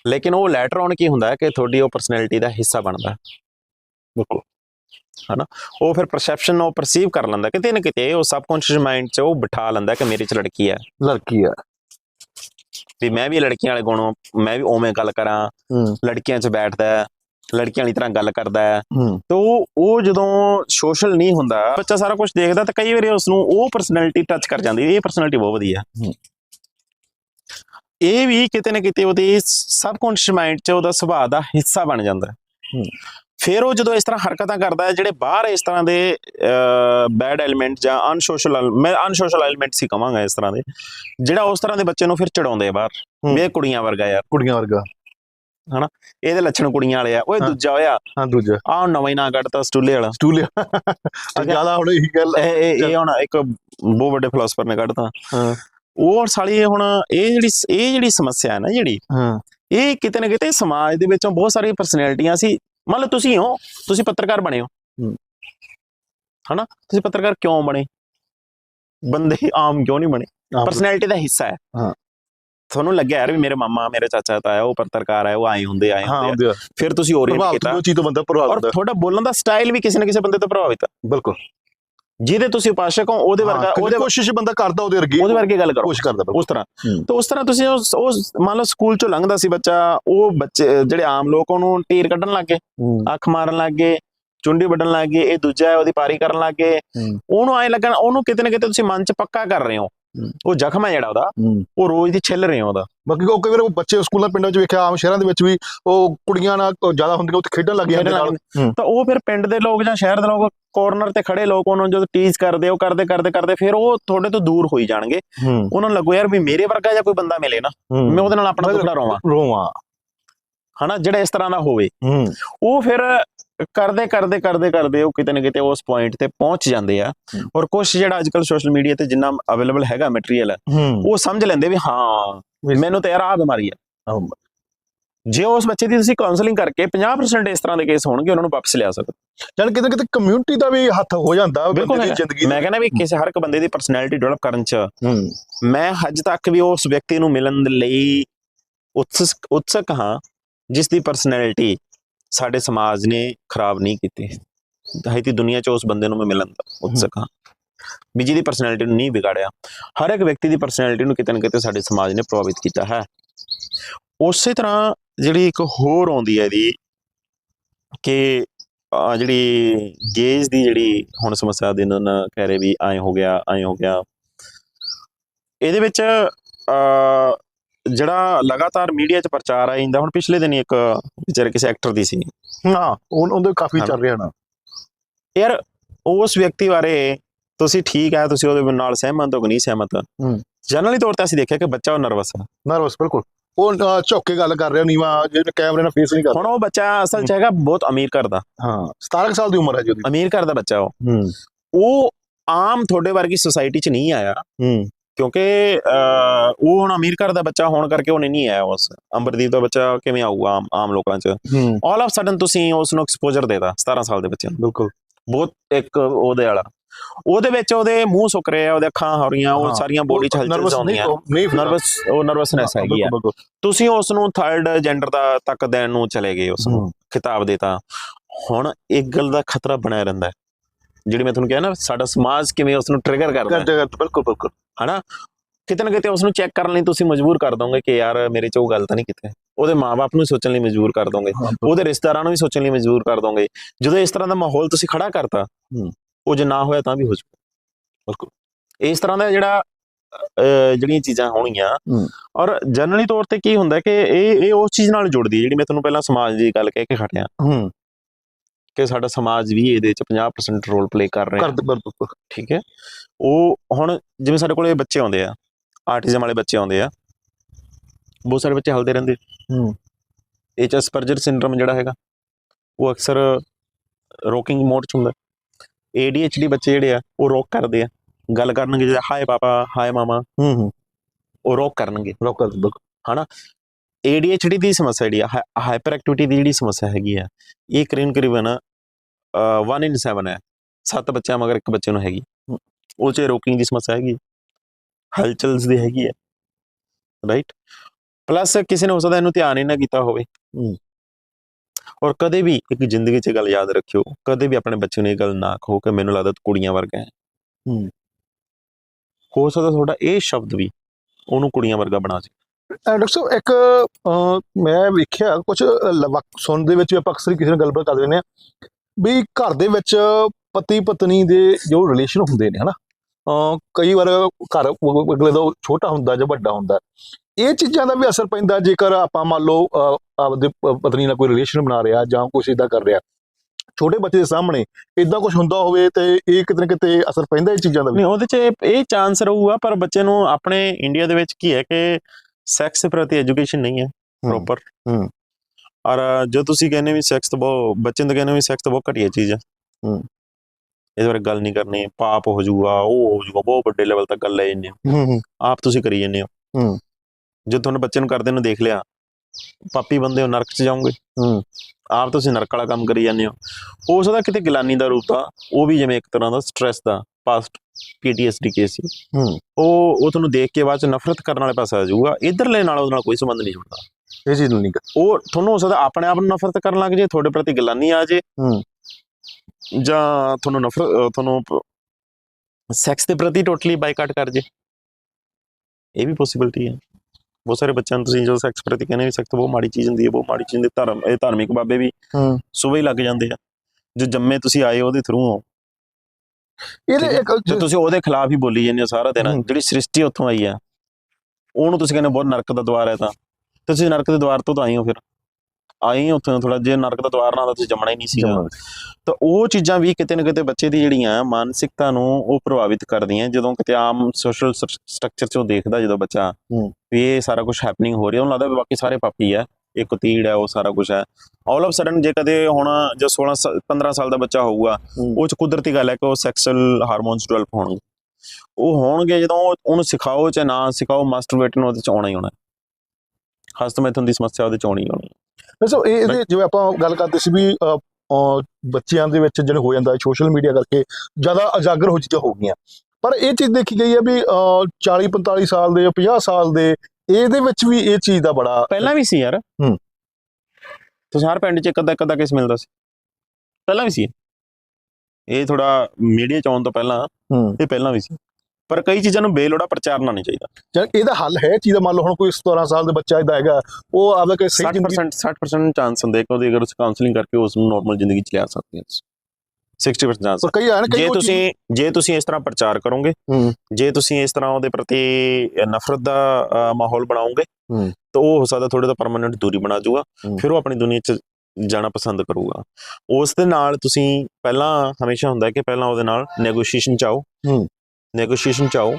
ਲੇਕਿਨ ਉਹ ਲੈਟਰ ਆਨ ਕੀ ਹੁੰਦਾ ਹੈ ਕਿ ਤੁਹਾਡੀ ਉਹ ਪਰਸਨੈਲਿਟੀ ਦਾ ਹਿੱਸਾ ਬਣਦਾ ਹੈ। ਬਿਲਕੁਲ। ਉਹ ਫਿਰ ਪਰਸੈਪਸ਼ਨ ਉਹ ਪਰਸੀਵ ਕਰ ਲੈਂਦਾ ਕਿਤੇ ਨਾ ਕਿਤੇ ਉਹ ਸਬਕੌਂਸ਼ੀਅਸ ਮਾਈਂਡ 'ਚ ਉਹ ਬਿਠਾ ਲੈਂਦਾ ਕਿ ਮੇਰੇ 'ਚ ਲੜਕੀ ਹੈ। ਲੜਕੀ ਆ ਵੀ ਮੈਂ ਵੀ ਲੜਕੀਆਂ ਵਾਲੇ ਗੁਣੋਂ ਮੈਂ ਵੀ ਉਵੇਂ ਗੱਲ ਕਰਾਂ। ਹੂੰ। ਲੜਕੀਆਂ 'ਚ ਬੈਠਦਾ ਹੈ। ਲੜਕੀਆਂ ਵਾਲੀ ਤਰ੍ਹਾਂ ਗੱਲ ਕਰਦਾ ਹੈ। ਤੇ ਉਹ ਉਹ ਜਦੋਂ ਸੋਸ਼ਲ ਨਹੀਂ ਹੁੰਦਾ ਬੱਚਾ ਸਾਰਾ ਕੁਝ ਦੇਖਦਾ ਤਾਂ ਕਈ ਵਾਰੀ ਉਸ ਨੂੰ ਉਹ ਪਰਸਨੈਲਿਟੀ ਟੱਚ ਕਰ ਜਾਂਦੀ ਇਹ ਪਰਸਨੈਲਿਟੀ ਬਹੁਤ ਵਧੀਆ। ਇਹ ਵੀ ਕਿਤੇ ਨਾ ਕਿਤੇ ਉਹਦੇ ਸਬਕੌਂਸ਼ੀਅਸ ਮਾਈਂਡ 'ਚ ਉਹਦਾ ਸੁਭਾਅ ਦਾ ਹਿੱਸਾ ਬਣ ਜਾਂਦਾ। ਫਿਰ ਉਹ ਜਦੋਂ ਇਸ ਤਰ੍ਹਾਂ ਹਰਕਤਾਂ ਕਰਦਾ ਹੈ ਜਿਹੜੇ ਬਾਹਰ ਇਸ ਤਰ੍ਹਾਂ ਦੇ ਬੈਡ ਐਲੀਮੈਂਟ ਜਾਂ ਅਨਸੋਸ਼ਲ ਮੈਂ ਅਨਸੋਸ਼ਲ ਐਲੀਮੈਂਟ ਸੀ ਕਵਾਂਗਾ ਇਸ ਤਰ੍ਹਾਂ ਦੇ ਜਿਹੜਾ ਉਸ ਤਰ੍ਹਾਂ ਦੇ ਬੱਚੇ ਨੂੰ ਫਿਰ ਚੜਾਉਂਦੇ ਆ ਬਾਹਰ। ਵੀ ਕੁੜੀਆਂ ਵਰਗਾ ਯਾਰ। ਕੁੜੀਆਂ ਵਰਗਾ। ਇਹਦੇ ਲੱਛਣ ਕੁੜੀਆਂ ਵਾਲੇ ਆ। ਓਏ। ਦੂਜਾ ਹੋਇਆ ਹਾਂ ਦੂਜਾ। ਆਹ ਨਵਾਂ ਹੀ ਨਾਂ ਕੱਢਤਾ ਸਟੂਲੇ ਵਾਲਾ। ਸਟੂਲੀਆ ਹੈ। ਜ਼ਿਆਦਾ ਹੁਣ ਇਹੀ ਗੱਲ ਇਹ ਇਹ ਹੁਣ ਇੱਕ ਬਹੁਤ ਵੱਡੇ ਫਿਲਾਸਫਰ ਨੇ ਕੱਢਤਾ। ਹਾਂ। ਉਹ ਸਾਲੀ ਹੁਣ ਇਹ ਜਿਹੜੀ ਇਹ ਜਿਹੜੀ ਸਮੱਸਿਆ ਹੈ ਨਾ ਜਿਹੜੀ ਹਾਂ। ਇਹ ਕਿਤੇ ਨਾ ਕਿਤੇ ਸਮਾਜ ਦੇ ਵਿੱਚੋਂ ਬਹੁਤ ਸਾਰੀਆਂ ਪਰਸਨੈਲਿਟੀਆਂ ਸੀ। ਮੰਨ ਲਓ ਤੁਸੀਂ ਹੋ ਤੁਸੀਂ ਪੱਤਰਕਾਰ ਬਣੇ ਹੋ। ਹਨਾ? ਤੁਸੀਂ ਪੱਤਰਕਾਰ ਕਿਉਂ ਬਣੇ? ਬੰਦੇ ਆਮ ਕਿਉਂ ਨਹੀਂ ਬਣੇ? ਪਰਸਨੈਲਿਟੀ ਦਾ ਹਿੱਸਾ ਹੈ। ਹਾਂ। ਤੁਹਾਨੂੰ ਲੱਗਿਆ ਯਾਰ ਵੀ ਮੇਰੇ ਮਾਮਾ ਮੇਰੇ ਚਾਚਾ ਤਾਇਆ ਉਹ ਪੱਤਰਕਾਰ ਹੈ ਉਹ ਆਏ ਹੁੰਦੇ ਆਏ ਹੁੰਦੇ ਆ। ਹੁੰਦੇ ਆ। ਫਿਰ ਤੁਸੀਂ ਓਰੀਐਂਟ ਪ੍ਰਭਾਵਿਤ ਕੀਤਾ ਉਹ ਚੀਜ਼ ਤੋਂ ਬੰਦਾ ਔਰ ਪ੍ਰਭਾਵਿਤ ਤੁਹਾਡਾ ਬੋਲਣ ਦਾ ਸਟਾਈਲ ਵੀ ਕਿਸੇ ਨਾ ਕਿਸੇ ਬੰਦੇ ਤੋਂ ਪ੍ਰਭਾਵਿਤ ਹੈ ਬਿਲਕੁਲ ਜਿਹਦੇ ਤੁਸੀਂ ਉਪਾਸ਼ਕ ਹੋ ਉਹਦੇ ਵਰਗਾ ਉਹਦੇ ਕੋਸ਼ਿਸ਼ ਬੰਦਾ ਕਰਦਾ ਉਹਦੇ ਵਰਗੀ ਉਹਦੇ ਵਰਗੀ ਗੱਲ ਕਰੋ ਕੋਸ਼ਿਸ਼ ਕਰਦਾ ਬਿਲਕੁਲ। ਉਸ ਤਰ੍ਹਾਂ। ਤਾਂ ਉਸ ਤਰ੍ਹਾਂ ਤੁਸੀਂ ਉਸ ਉਸ ਮੰਨ ਲਓ ਸਕੂਲ ਚੋਂ ਲੰਘਦਾ ਸੀ ਬੱਚਾ ਉਹ ਬੱਚੇ ਜਿਹੜੇ ਆਮ ਲੋਕ ਉਹਨੂੰ ਟੀਰ ਕੱਢਣ ਲੱਗੇ ਅੱਖ ਮਾਰਨ ਲੱਗੇ ਚੁੰਡੀ ਵੱਢਣ ਲੱਗੇ ਇਹ ਦੂਜਾ ਹੈ ਉਹਦੀ ਪਾਰੀ ਕਰਨ ਲੱਗੇ ਹੂੰ। ਉਹਨੂੰ ਐ ਲੱਗਣ ਉਹਨੂੰ ਕਿਤੇ ਨਾ ਕਿਤੇ ਤੁਸੀਂ ਮਨ 'ਚ ਪੱਕਾ ਕਰ ਰਹੇ ਹੂੰ। ਉਹ ਜ਼ਖਮ ਹੈ ਜਿਹੜਾ ਉਹਦਾ। ਉਹ ਰੋਜ਼ ਦੀ ਛਿੱਲ ਰਹੇ ਉਹਦਾ। ਬਾਕੀ ਉਹ ਕਈ ਵਾਰ ਉਹ ਬੱਚੇ ਸਕੂਲਾਂ ਪਿੰਡਾਂ ਵਿੱਚ ਵੇਖਿਆ ਆਮ ਸ਼ਹਿਰਾਂ ਦੇ ਵਿੱਚ ਵੀ ਉਹ ਕੁੜੀਆਂ ਨਾਲ ਜ਼ਿਆਦਾ ਹੁੰਦੀਆਂ ਉੱਥੇ ਖੇਡਣ ਲੱਗ ਜਾਂਦੇ ਨਾਲ। ਤਾਂ ਉਹ ਫਿਰ ਪਿੰਡ ਦੇ ਲੋਕ ਜਾਂ ਸ਼ਹਿਰ ਦੇ ਲੋਕ ਕਾਰਨਰ ਤੇ ਖੜੇ ਲੋਕ ਉਹਨੂੰ ਜਦੋਂ ਟੀਜ਼ ਕਰਦੇ ਉਹ ਕਰਦੇ ਕਰਦੇ ਕਰਦੇ ਫਿਰ ਉਹ ਤੁਹਾਡੇ ਤੋਂ ਦੂਰ ਹੋਈ ਜਾਣਗੇ। ਉਹਨਾਂ ਨੂੰ ਲੱਗੋ ਯਾਰ ਵੀ ਮੇਰੇ ਵਰਗਾ ਜਾਂ ਕੋਈ ਬੰਦਾ ਮਿਲੇ ਨਾ। ਮੈਂ ਉਹਦੇ ਨਾਲ ਆਪਣਾ ਟੁਕੜਾ ਰੋਵਾਂ। ਰੋਵਾਂ। ਹਨਾ ਜਿਹੜਾ ਇਸ ਤਰ੍ਹਾਂ ਦਾ ਹੋਵੇ। ਉਹ ਫਿਰ ਕਰਦੇ ਕਰਦੇ ਕਰਦੇ ਕਰਦੇ ਉਹ ਕਿਤੇ ਨਾ ਕਿਤੇ ਉਸ ਪੁਆਇੰਟ ਤੇ ਪਹੁੰਚ ਜਾਂਦੇ ਆ। ਔਰ ਕੁਝ ਜਿਹੜਾ ਅੱਜਕੱਲ ਸੋਸ਼ਲ ਮੀਡੀਆ ਤੇ ਜਿੰਨਾ ਅਵੇਲੇਬਲ ਹੈਗਾ ਮਟੀਰੀਅਲ ਉਹ ਸਮਝ ਲੈਂਦੇ ਵੀ ਹਾਂ ਮੈਨੂੰ ਤਾਂ ਯਾਰ ਆਹ ਬਿਮਾਰੀ ਆ। ਜੇ ਉਸ ਬੱਚੇ ਦੀ ਤੁਸੀਂ ਕਾਉਂਸਲਿੰਗ ਕਰਕੇ 50% ਇਸ ਤਰ੍ਹਾਂ ਦੇ ਕੇਸ ਹੋਣਗੇ ਉਹਨਾਂ ਨੂੰ ਵਾਪਸ ਲਿਆ ਸਕਦੇ ਜਾਨ ਕਿਤੇ ਕਿਤੇ ਕਮਿਊਨਿਟੀ ਦਾ ਵੀ ਹੱਥ ਹੋ ਜਾਂਦਾ ਬੰਦੇ ਦੀ। ਜ਼ਿੰਦਗੀ ਮੈਂ ਕਹਿੰਦਾ ਵੀ ਕਿਸੇ ਹਰ ਇੱਕ ਬੰਦੇ ਦੀ ਪਰਸਨੈਲਿਟੀ ਡਿਵੈਲਪ ਕਰਨ ਚ ਮੈਂ ਅੱਜ ਤੱਕ ਵੀ ਉਸ ਵਿਅਕਤੀ ਨੂੰ ਮਿਲਣ ਲਈ ਉਤਸਕ ਹਾਂ ਜਿਸ ਦੀ ਪਰਸਨੈਲਿਟੀ ਸਾਡੇ ਸਮਾਜ ਨੇ ਖਰਾਬ ਨਹੀਂ ਕੀਤੀ। ਹਾਈਤੀ ਦੁਨੀਆ 'ਚ ਉਸ ਬੰਦੇ ਨੂੰ ਮੈਂ ਮਿਲਣ ਦਾ ਉਤਸਕ ਵੀ ਜਿਹਦੀ ਪਰਸਨੈਲਿਟੀ ਨੂੰ ਨਹੀਂ ਵਿਗਾੜਿਆ। ਹਰ ਇੱਕ ਵਿਅਕਤੀ ਦੀ ਪਰਸਨੈਲਿਟੀ ਨੂੰ ਕਿਤੇ ਨਾ ਕਿਤੇ ਸਾਡੇ ਸਮਾਜ ਨੇ ਪ੍ਰਭਾਵਿਤ ਕੀਤਾ ਹੈ। ਉਸੇ ਤਰ੍ਹਾਂ ਜਿਹੜੀ ਇੱਕ ਹੋਰ ਆਉਂਦੀ ਹੈ ਇਹਦੀ ਕਿ ਜਿਹੜੀ ਗੇਜ ਦੀ ਜਿਹੜੀ ਹੁਣ ਸਮੱਸਿਆ ਦਿਨ ਦਿਨ ਕਹਿ ਰਹੇ ਵੀ ਐਂ ਹੋ ਗਿਆ ਐਂ ਹੋ ਗਿਆ। ਇਹਦੇ ਵਿੱਚ ਜਿਹੜਾ ਲਗਾਤਾਰ ਮੀਡੀਆ 'ਚ ਪ੍ਰਚਾਰ ਆ ਜਾਂਦਾ ਹੁਣ ਪਿਛਲੇ ਦਿਨ ਇੱਕ ਵਿਚਾਰੇ ਕਿਸੇ ਐਕਟਰ ਦੀ ਸੀ। ਹਾਂ ਉਹ ਉਹਦੇ ਕਾਫੀ ਚੱਲ ਰਿਹਾ ਨਾ। ਯਾਰ ਉਸ ਵਿਅਕਤੀ ਬਾਰੇ ਤੁਸੀਂ ਠੀਕ ਹੈ ਤੁਸੀਂ ਉਹਦੇ ਨਾਲ ਸਹਿਮਤ ਹੋ ਕਿ ਨਹੀਂ ਸਹਿਮਤ? ਹੂੰ। ਜਨਰਲੀ ਤੌਰ ਤੇ ਅਸੀਂ ਦੇਖਿਆ ਕਿ ਬੱਚਾ ਉਹ ਨਰਵਸ ਹੈ ਨਰਵਸ ਬਿਲਕੁਲ। ਉਹ ਝੁੱਕ ਕੇ ਗੱਲ ਕਰ ਰਿਹਾ ਨੀਵਾ ਜਿਹਨੇ ਕੈਮਰੇ ਨਾਲ ਫੇਸ ਨਹੀਂ ਕਰਦਾ। ਹੁਣ ਉਹ ਬੱਚਾ ਅਸਲ 'ਚ ਹੈਗਾ ਬਹੁਤ ਅਮੀਰ ਘਰ ਦਾ। ਹਾਂ 17 ਕੁ ਸਾਲ ਦੀ ਉਮਰ ਹੈ ਜੀ ਉਹਦੀ। ਅਮੀਰ ਘਰ ਦਾ ਬੱਚਾ ਉਹ। ਹੂੰ। ਉਹ ਆਮ ਤੁਹਾਡੇ ਵਰਗੀ ਸੁਸਾਇਟੀ 'ਚ ਨਹੀਂ ਆਇਆ। ਹੂੰ। ਕਿਉਂਕਿ ਉਹ ਹੁਣ ਅਮੀਰ ਘਰ ਦਾ ਬੱਚਾ ਹੋਣ ਕਰਕੇ ਉਹਨੇ ਨਹੀਂ ਆਇਆ ਉਸ। ਅੰਬਰਦੀਪ ਦਾ ਬੱਚਾ ਕਿਵੇਂ ਆਊਗਾ ਆਮ ਆਮ ਲੋਕਾਂ 'ਚ? ਆਲ ਆਫ ਸਡਨ ਤੁਸੀਂ ਉਸ ਨੂੰ ਐਕਸਪੋਜ਼ਰ ਦੇਤਾ 17 ਸਾਲ ਦੇ ਬੱਚੇ ਨੂੰ। ਬਿਲਕੁਲ। ਬਹੁਤ ਇੱਕ ਉਹਦੇ ਵਾਲਾ। ਉਹਦੇ ਵਿੱਚ ਉਹਦੇ ਮੂੰਹ ਸੁੱਕ ਰਿਹਾ ਉਹਦੇ ਅੱਖਾਂ ਹੋ ਰਹੀਆਂ ਉਹ। ਸਾਰੀਆਂ ਬੋਡੀ ਚ ਹਲਚਲ ਨਹੀਂ ਨਰਵਸ ਉਹ ਨਰਵਸਨੈਸ ਹੈਗੀ ਆ। ਤੁਸੀਂ ਉਸ ਨੂੰ ਥਰਡ ਜੈਂਡਰ ਦਾ ਤੱਕ ਦੇਣ ਨੂੰ ਚਲੇ ਗਏ ਉਸ ਨੂੰ ਖਿਤਾਬ ਦੇਤਾ। ਹੁਣ ਇੱਕ ਗੱਲ ਦਾ ਖਤਰਾ ਬਣਿਆ ਰਹਿੰਦਾ ਹੈ। ਜਿਹੜੀ ਮੈਂ ਤੁਹਾਨੂੰ ਕਿਹਾ ਨਾ ਸਾਡਾ ਸਮਾਜ ਕਿਵੇਂ ਉਸ ਨੂੰ ਟ੍ਰਿਗਰ ਕਰਦਾ ਹੈ। ਬਿਲਕੁਲ ਬਿਲਕੁਲ। ਹਨਾ? ਕਿਤੇ ਨਾ ਕਿਤੇ ਉਸ ਨੂੰ ਚੈੱਕ ਕਰਨ ਲਈ ਤੁਸੀਂ ਮਜਬੂਰ ਕਰ ਦੋਗੇ ਕਿ ਯਾਰ ਮੇਰੇ ਚ ਉਹ ਗੱਲ ਤਾਂ ਨਹੀਂ ਕਿਤੇ। ਉਹਦੇ ਮਾਪੇ ਨੂੰ ਸੋਚਣ ਲਈ ਮਜਬੂਰ ਕਰ ਦੋਗੇ। ਉਹਦੇ ਰਿਸ਼ਤੇਦਾਰਾਂ ਨੂੰ ਵੀ ਸੋਚਣ ਲਈ ਮਜਬੂਰ ਕਰ ਦੋਗੇ। ਜਦੋਂ ਇਸ ਤਰ੍ਹਾਂ ਦਾ ਮਾਹੌਲ ਤੁਸੀਂ ਖੜਾ ਕਰਤਾ। ਉਹ ਜੇ ਨਾ ਹੋਇਆ ਤਾਂ ਵੀ ਹੋ ਜਾਊ। ਬਿਲਕੁਲ। ਇਸ ਤਰ੍ਹਾਂ ਦਾ ਜਿਹੜਾ ਜਿਹੜੀਆਂ ਚੀਜ਼ਾਂ ਹੋਣਗੀਆਂ। ਔਰ ਜਨਰਲੀ ਤੌਰ ਤੇ ਕੀ ਹੁੰਦਾ ਕਿ ਇਹ ਇਹ ਉਸ ਚੀਜ਼ ਨਾਲ ਜੁੜਦੀ ਹੈ ਜਿਹੜੀ ਮੈਂ ਤੁਹਾਨੂੰ ਪਹਿਲਾਂ ਸਮਾਜ ਦੀ ਗੱਲ ਕਹਿ ਕੇ ਖੜਿਆ ਹੂੰ। ਕਿ ਸਾਡਾ ਸਮਾਜ ਵੀ ਇਹਦੇ ਚ 50% ਰੋਲ ਪਲੇ ਕਰ ਰਿਹਾ। ਬਿਲਕੁਲ ਠੀਕ ਹੈ। ਉਹ ਹੁਣ ਜਿਵੇਂ ਸਾਡੇ ਕੋਲੇ ਬੱਚੇ ਆਉਂਦੇ ਆ ਆਰਟਿਜ਼ਮ ਵਾਲੇ ਬੱਚੇ ਆਉਂਦੇ ਆ ਬਹੁਤ ਸਾਰੇ ਬੱਚੇ ਹਲਦੇ ਰਹਿੰਦੇ। ਹੂੰ। ਇਹ ਚ ਅਸਪਰਜਰ ਸਿੰਡਰਮ ਜਿਹੜਾ ਹੈਗਾ ਉਹ ਅਕਸਰ ਰੋਕਿੰਗ ਮੋਡ ਚ ਹੁੰਦਾ। ADHD ਬੱਚੇ ਜਿਹੜੇ ਆ ਉਹ ਰੋਕ ਕਰਦੇ ਆ। ਗੱਲ ਕਰਨਗੇ ਜਿਵੇਂ ਹਾਏ ਪਾਪਾ ਹਾਏ ਮਾਮਾ। ਹੂੰ ਹੂੰ। ਉਹ ਰੋਕ ਕਰਨਗੇ। ਰੋਕਰ ਬਿਲਕੁਲ। ADHD ਦੀ ਸਮੱਸਿਆ ਜਿਹੜੀ ਆ ਹਾਈਪਰ ਐਕਟੀਵਿਟੀ ਦੀ ਜਿਹੜੀ ਸਮੱਸਿਆ ਹੈਗੀ ਆ ਇਹ ਕਰੀਬ ਕਰੀਬਨ 1 in 7 ਹੈ। ਸੱਤ ਬੱਚਿਆਂ ਮਗਰ ਇੱਕ ਬੱਚੇ ਨੂੰ ਹੈਗੀ। ਉਹ ਚ ਰੋਕਿੰਗ ਦੀ ਸਮੱਸਿਆ ਹੈਗੀ। ਹਲਚਲਸ ਦੀ ਹੈਗੀ ਹੈ ਰਾਈਟ ਪਲੱਸ ਕਿਸੇ ਨੇ ਹੋ ਸਕਦਾ ਇਹਨੂੰ ਧਿਆਨ ਹੀ ਨਾ ਕੀਤਾ ਹੋਵੇ। ਔਰ ਕਦੇ ਵੀ ਇੱਕ ਜ਼ਿੰਦਗੀ 'ਚ ਗੱਲ ਯਾਦ ਰੱਖਿਓ ਕਦੇ ਵੀ ਆਪਣੇ ਬੱਚੇ ਨੂੰ ਇਹ ਗੱਲ ਨਾ ਕਹੋ ਕਿ ਮੈਨੂੰ ਲੱਗਦਾ ਤੂੰ ਕੁੜੀਆਂ ਵਰਗਾ ਹੈ। ਹੂੰ। ਸਕਦਾ ਤੁਹਾਡਾ ਇਹ ਸ਼ਬਦ ਵੀ ਉਹਨੂੰ ਕੁੜੀਆਂ ਵਰਗਾ ਬਣਾ ਦੇ ਡਾਕਟਰ ਸਾਹਿਬ ਇੱਕ ਮੈਂ ਵੇਖਿਆ ਕੁਝ ਸੁਣ ਦੇ ਵਿੱਚ ਵੀ ਆਪਾਂ ਅਕਸਰ ਕਿਸੇ ਨਾਲ ਗੱਲਬਾਤ ਕਰ ਲੈਂਦੇ ਆ ਵੀ ਘਰ ਦੇ ਵਿੱਚ ਪਤੀ ਪਤਨੀ ਦੇ ਜੋ ਰਿਲੇਸ਼ਨ ਹੁੰਦੇ ਨੇ ਹਨਾ? ਅਹ, ਕਈ ਵਾਰ ਘਰ ਅਗਲੇ ਦਾ ਛੋਟਾ ਹੁੰਦਾ ਜਾਂ ਵੱਡਾ ਹੁੰਦਾ। ਇਹ ਚੀਜ਼ਾਂ ਦਾ ਵੀ ਅਸਰ ਪੈਂਦਾ ਜੇਕਰ ਆਪਾਂ ਮੰਨ ਲਓ ਆਪਦੇ ਪਤਨੀ ਨਾਲ ਕੋਈ ਰਿਲੇਸ਼ਨ ਬਣਾ ਰਿਹਾ ਜਾਂ ਕੁਝ ਇਦਾਂ ਕਰ ਰਿਹਾ। ਛੋਟੇ ਬੱਚੇ ਦੇ ਸਾਹਮਣੇ ਇਦਾਂ ਕੁਝ ਹੁੰਦਾ ਹੋਵੇ ਤੇ ਇਹ ਕਿਤੇ ਨਾ ਕਿਤੇ ਅਸਰ ਪੈਂਦਾ ਇਹ ਚੀਜ਼ਾਂ ਦਾ ਵੀ? ਨਹੀਂ ਉਹਦੇ 'ਚ ਇਹ- ਇਹ ਚਾਂਸ ਰਹੂਗਾ ਪਰ ਬੱਚੇ ਨੂੰ ਆਪਣੇ ਇੰਡੀਆ ਦੇ ਵਿੱਚ ਕੀ ਹੈ ਕਿ ਸੈਕਸ ਪ੍ਰਤੀ ਐਜੂਕੇਸ਼ਨ ਨਹੀਂ ਹੈ ਪ੍ਰੋਪਰ ਹੂੰ। ਔਰ ਜੋ ਤੁਸੀਂ ਕਹਿੰਦੇ ਵੀ ਸੈਕਸ ਤਾਂ ਬਹੁਤ ਬੱਚੇ ਨੂੰ ਕਹਿੰਦੇ ਵੀ ਸੈਕਸ ਤਾਂ ਬਹੁਤ ਘਟੀਆ ਚੀਜ਼ ਹੈ ਹੂੰ। ਇਸ ਬਾਰੇ ਗੱਲ ਨਹੀਂ ਕਰਨੀ ਪਾਪ ਹੋ ਜਾਊਗਾ ਉਹ ਹੋ ਜਾਊਗਾ ਬਹੁਤ ਵੱਡੇ ਲੈਵਲ ਤੱਕ ਗੱਲ ਲੈ ਜਾਂਦੇ ਹੋ ਆਪ ਤੁਸੀਂ ਕਰੀ ਜਾਂਦੇ ਹੋ ਹੂੰ। ਜੇ ਤੁਹਾਨੂੰ ਬੱਚੇ ਨੂੰ ਕਰਦੇ ਨੂੰ ਦੇਖ ਲਿਆ ਪਾਪੀ ਬੰਦੇ ਹੋ ਨਰਕ 'ਚ ਜਾਓਗੇ ਹੂੰ। ਆਪ ਤੁਸੀਂ ਨਰਕ ਵਾਲਾ ਕੰਮ ਕਰੀ ਜਾਂਦੇ ਹੋ ਹੋ ਸਕਦਾ ਕਿਤੇ ਗਿਲਾਨੀ ਦਾ ਰੂਪ ਆ ਉਹ ਵੀ ਜਿਵੇਂ ਇੱਕ ਤਰ੍ਹਾਂ ਦਾ ਸਟ੍ਰੈਸ ਦਾ ਪਾਸਟ PTSD ਕੇਸ ਸੀ। ਹੂੰ। ਉਹ ਉਹ ਤੁਹਾਨੂੰ ਦੇਖ ਕੇ ਬਾਅਦ ਚ ਨਫ਼ਰਤ ਕਰਨ ਵਾਲੇ ਪਾਸੇ ਆ ਜਾਊਗਾ। ਇਧਰਲੇ ਨਾਲ ਉਹਦੇ ਨਾਲ ਕੋਈ ਸੰਬੰਧ ਨਹੀਂ ਜੁੜਦਾ ਇਹ ਚੀਜ਼ ਨਹੀਂ ਉਹ ਤੁਹਾਨੂੰ ਹੋ ਸਕਦਾ ਆਪਣੇ ਆਪ ਨੂੰ ਨਫ਼ਰਤ ਕਰਨ ਲੱਗ ਜੇ ਤੁਹਾਡੇ ਪ੍ਰਤੀ ਗਿਲਾਨੀ ਆ ਜੇ। ਹੂੰ। ਜਾਂ ਤੁਹਾਨੂੰ ਨਫ਼ਰਤ ਤੁਹਾਨੂੰ ਸੈਕਸ ਦੇ ਪ੍ਰਤੀ ਟੋਟਲੀ ਬਾਈਕਾਟ ਕਰ ਜੇ। ਇਹ ਵੀ ਪੋਸਿਬਿਲਿਟੀ ਹੈ। ਬਹੁਤ ਸਾਰੇ ਬੱਚਿਆਂ ਨੂੰ ਤੁਸੀਂ ਜੋ ਸੈਕਸ ਪ੍ਰਤੀ ਕਹਿੰਦੇ ਵੀ ਸੈਕਸ ਬਹੁਤ ਮਾੜੀ ਚੀਜ਼ ਹੁੰਦੀ ਹੈ ਬਹੁਤ ਮਾੜੀ ਚੀਜ਼ ਹੁੰਦੀ। ਧਰਮ ਇਹ ਧਾਰਮਿਕ ਬਾਬੇ ਵੀ ਹੂੰ। ਸੁਬਹ ਹੀ ਲੱਗ ਜਾਂਦੇ ਆ। ਜੋ ਜੰਮੇ ਤੁਸੀਂ ਆਏ ਉਹਦੇ ਥਰੂ ਹੋ। ਇਹਦੇ। ਇੱਕ ਤੇ ਤੁਸੀਂ ਉਹਦੇ ਖਿਲਾਫ ਹੀ ਬੋਲੀ ਜਾਂਦੇ ਹੋ ਸਾਰਾ ਦਿਨ। ਜਿਹੜੀ ਸ੍ਰਿਸ਼ਟੀ ਉੱਥੋਂ ਆਈ ਆ ਉਹਨੂੰ ਤੁਸੀਂ ਕਹਿੰਦੇ ਬਹੁਤ ਨਰਕ ਦਾ ਦਵਾਰ ਹੈ ਤਾਂ ਤੁਸੀਂ ਨਰਕ ਦੇ ਦਵਾਰ ਤੋਂ ਤਾਂ ਆਏ ਹੋ ਫਿਰ ਆਏ ਹੋ ਉੱਥੋਂ ਥੋੜਾ ਜੇ ਨਰਕ ਦਾ ਦਵਾਰ ਨਾ ਤਾਂ ਤੁਸੀਂ ਜੰਮਣਾ ਹੀ ਨਹੀਂ ਸੀਗਾ ਜਮਾਂ। ਤਾਂ ਉਹ ਚੀਜ਼ਾਂ ਵੀ ਕਿਤੇ ਨਾ ਕਿਤੇ ਬੱਚੇ ਦੀ ਜਿਹੜੀਆਂ ਮਾਨਸਿਕਤਾ ਨੂੰ ਉਹ ਪ੍ਰਭਾਵਿਤ ਕਰਦੀਆਂ ਜਦੋਂ ਕਿਤੇ ਆਮ ਸੋਸ਼ਲ ਸਟਰਕਚਰ 'ਚ ਦੇਖਦਾ ਜਦੋਂ ਬੱਚਾ। ਵੀ ਇਹ ਸਾਰਾ ਕੁਝ ਹੈਪਨਿੰਗ ਹੋ ਰਿਹਾ ਉਹਨੂੰ ਲੱਗਦਾ ਵੀ ਬਾਕੀ ਸਾਰੇ ਪਾਪੀ ਆ ਇਹ ਕੁਤੀੜ ਹੈ ਉਹ ਸਾਰਾ ਕੁਝ ਹੈ। ਆਲ ਆਫ ਸਡਨ ਜੇ ਕਦੇ ਹੁਣ ਜੋ 16 ਸ- 15 ਸਾਲ ਦਾ ਬੱਚਾ ਹੋਊਗਾ। ਉਹ ਚ ਕੁਦਰਤੀ ਗੱਲ ਹੈ ਕਿ ਉਹ ਸੈਕਸੁਅਲ ਹਾਰਮੋਨਸ ਡਿਵੈਲਪ ਹੋਣਗੇ। ਉਹ ਹੋਣਗੇ ਜਦੋਂ ਉਹ- ਉਹਨੂੰ ਸਿਖਾਓ ਚਾਹੇ ਨਾ ਸਿਖਾਓ ਮਾਸਟਰਬੇਟ ਨੂੰ ਉਹਦੇ ਚ ਆਉਣਾ ਹੀ ਆਉਣਾ ਹਸਤਮੈਥਨ ਦੀ ਸਮੱਸਿਆ ਉਹਦੇ ਚ ਆਉਣੀ ਆਉਣੀ ਸੋ ਇਹ ਇਹਦੇ ਜਿਵੇਂ ਆਪਾਂ ਗੱਲ ਕਰਦੇ ਸੀ ਵੀ ਬੱਚਿਆਂ ਦੇ ਵਿੱਚ ਜਿਹੜੇ ਹੋ ਜਾਂਦਾ ਸੋਸ਼ਲ ਮੀਡੀਆ ਕਰਕੇ ਜ਼ਿਆਦਾ ਉਜਾਗਰ ਹੋ ਚੀਜ਼ਾਂ ਹੋ ਗਈਆਂ। ਪਰ ਇਹ ਚੀਜ਼ ਦੇਖੀ ਗਈ ਹੈ ਵੀ 40 45 ਸਾਲ ਦੇ 50 ਸਾਲ ਦੇ ਇਹਦੇ ਵਿੱਚ ਵੀ ਇਹ ਚੀਜ਼ ਦਾ ਬੜਾ ਪਹਿਲਾਂ ਵੀ ਸੀ ਯਾਰ। ਹੂੰ। ਤੁਸੀਂ ਹਰ ਪਿੰਡ ਚ ਇੱਕ ਅੱਧਾ ਇੱਕ ਅੱਧਾ ਕੇਸ ਮਿਲਦਾ ਸੀ। ਪਹਿਲਾਂ ਵੀ ਸੀ ਇਹ। ਥੋੜਾ ਮੀਡੀਆ ਚ ਆਉਣ ਤੋਂ ਪਹਿਲਾਂ ਇਹ ਪਹਿਲਾਂ ਵੀ ਸੀ। ਪਰ ਕਈ ਚੀਜ਼ਾਂ ਨੂੰ ਬੇਲੋੜਾ ਪ੍ਰਚਾਰਨਾ ਨਹੀਂ ਚਾਹੀਦਾ। ਜਾਂ ਇਹਦਾ ਹੱਲ ਹੈ ਚੀਜ਼ ਦਾ। ਮੰਨ ਲਓ ਹੁਣ ਕੋਈ 17 ਸਾਲ ਦੇ ਬੱਚਾ ਇਦਾਂ ਹੈਗਾ ਉਹ ਆਪਦਾ ਕੋਈ ਸਹੀ ਜ਼ਿੰਦਗੀ 60% 60% ਚਾਂਸ ਹੁੰਦੇ ਕਿ ਉਹਦੀ ਅਗਰ ਕਾਉਂਸਲਿੰਗ ਕਰਕੇ ਉਸ ਨੂੰ ਨਾਰਮਲ ਜ਼ਿੰਦਗੀ ਚ ਲਿਆ ਸਕਦੇ ਹੋ 60% ਚਾਂਸ ਕਈ ਆ ਨਾ ਕਈ ਜੇ ਤੁਸੀਂ ਜੇ ਤੁਸੀਂ ਇਸ ਤਰ੍ਹਾਂ ਪ੍ਰਚਾਰ ਕਰੋਗੇ। ਜੇ ਤੁਸੀਂ ਇਸ ਤਰ੍ਹਾਂ ਉਹਦੇ ਪ੍ਰਤੀ ਨਫ਼ਰਤ ਦਾ ਮਾਹੌਲ ਬਣਾਓਗੇ। ਤਾਂ ਉਹ ਹੋ ਸਕਦਾ ਥੋੜੇ ਤੋਂ ਪਰਮਨੈਂਟ ਦੂਰੀ ਬਣਾ ਜਾਊਗਾ। ਫਿਰ ਉਹ ਆਪਣੀ ਦੁਨੀਆ 'ਚ ਜਾਣਾ ਪਸੰਦ ਕਰੂਗਾ ਉਸ ਦੇ ਨਾਲ ਤੁਸੀਂ ਪਹਿਲਾਂ ਹਮੇਸ਼ਾ ਹੁੰਦਾ ਕਿ ਪਹਿਲਾਂ ਉਹਦੇ ਨਾਲ ਨੈਗੋਸ਼ੀਏਸ਼ਨ ਚਾਓ। ਨੈਗੋਸ਼ੀਏਸ਼ਨ ਚਾਓ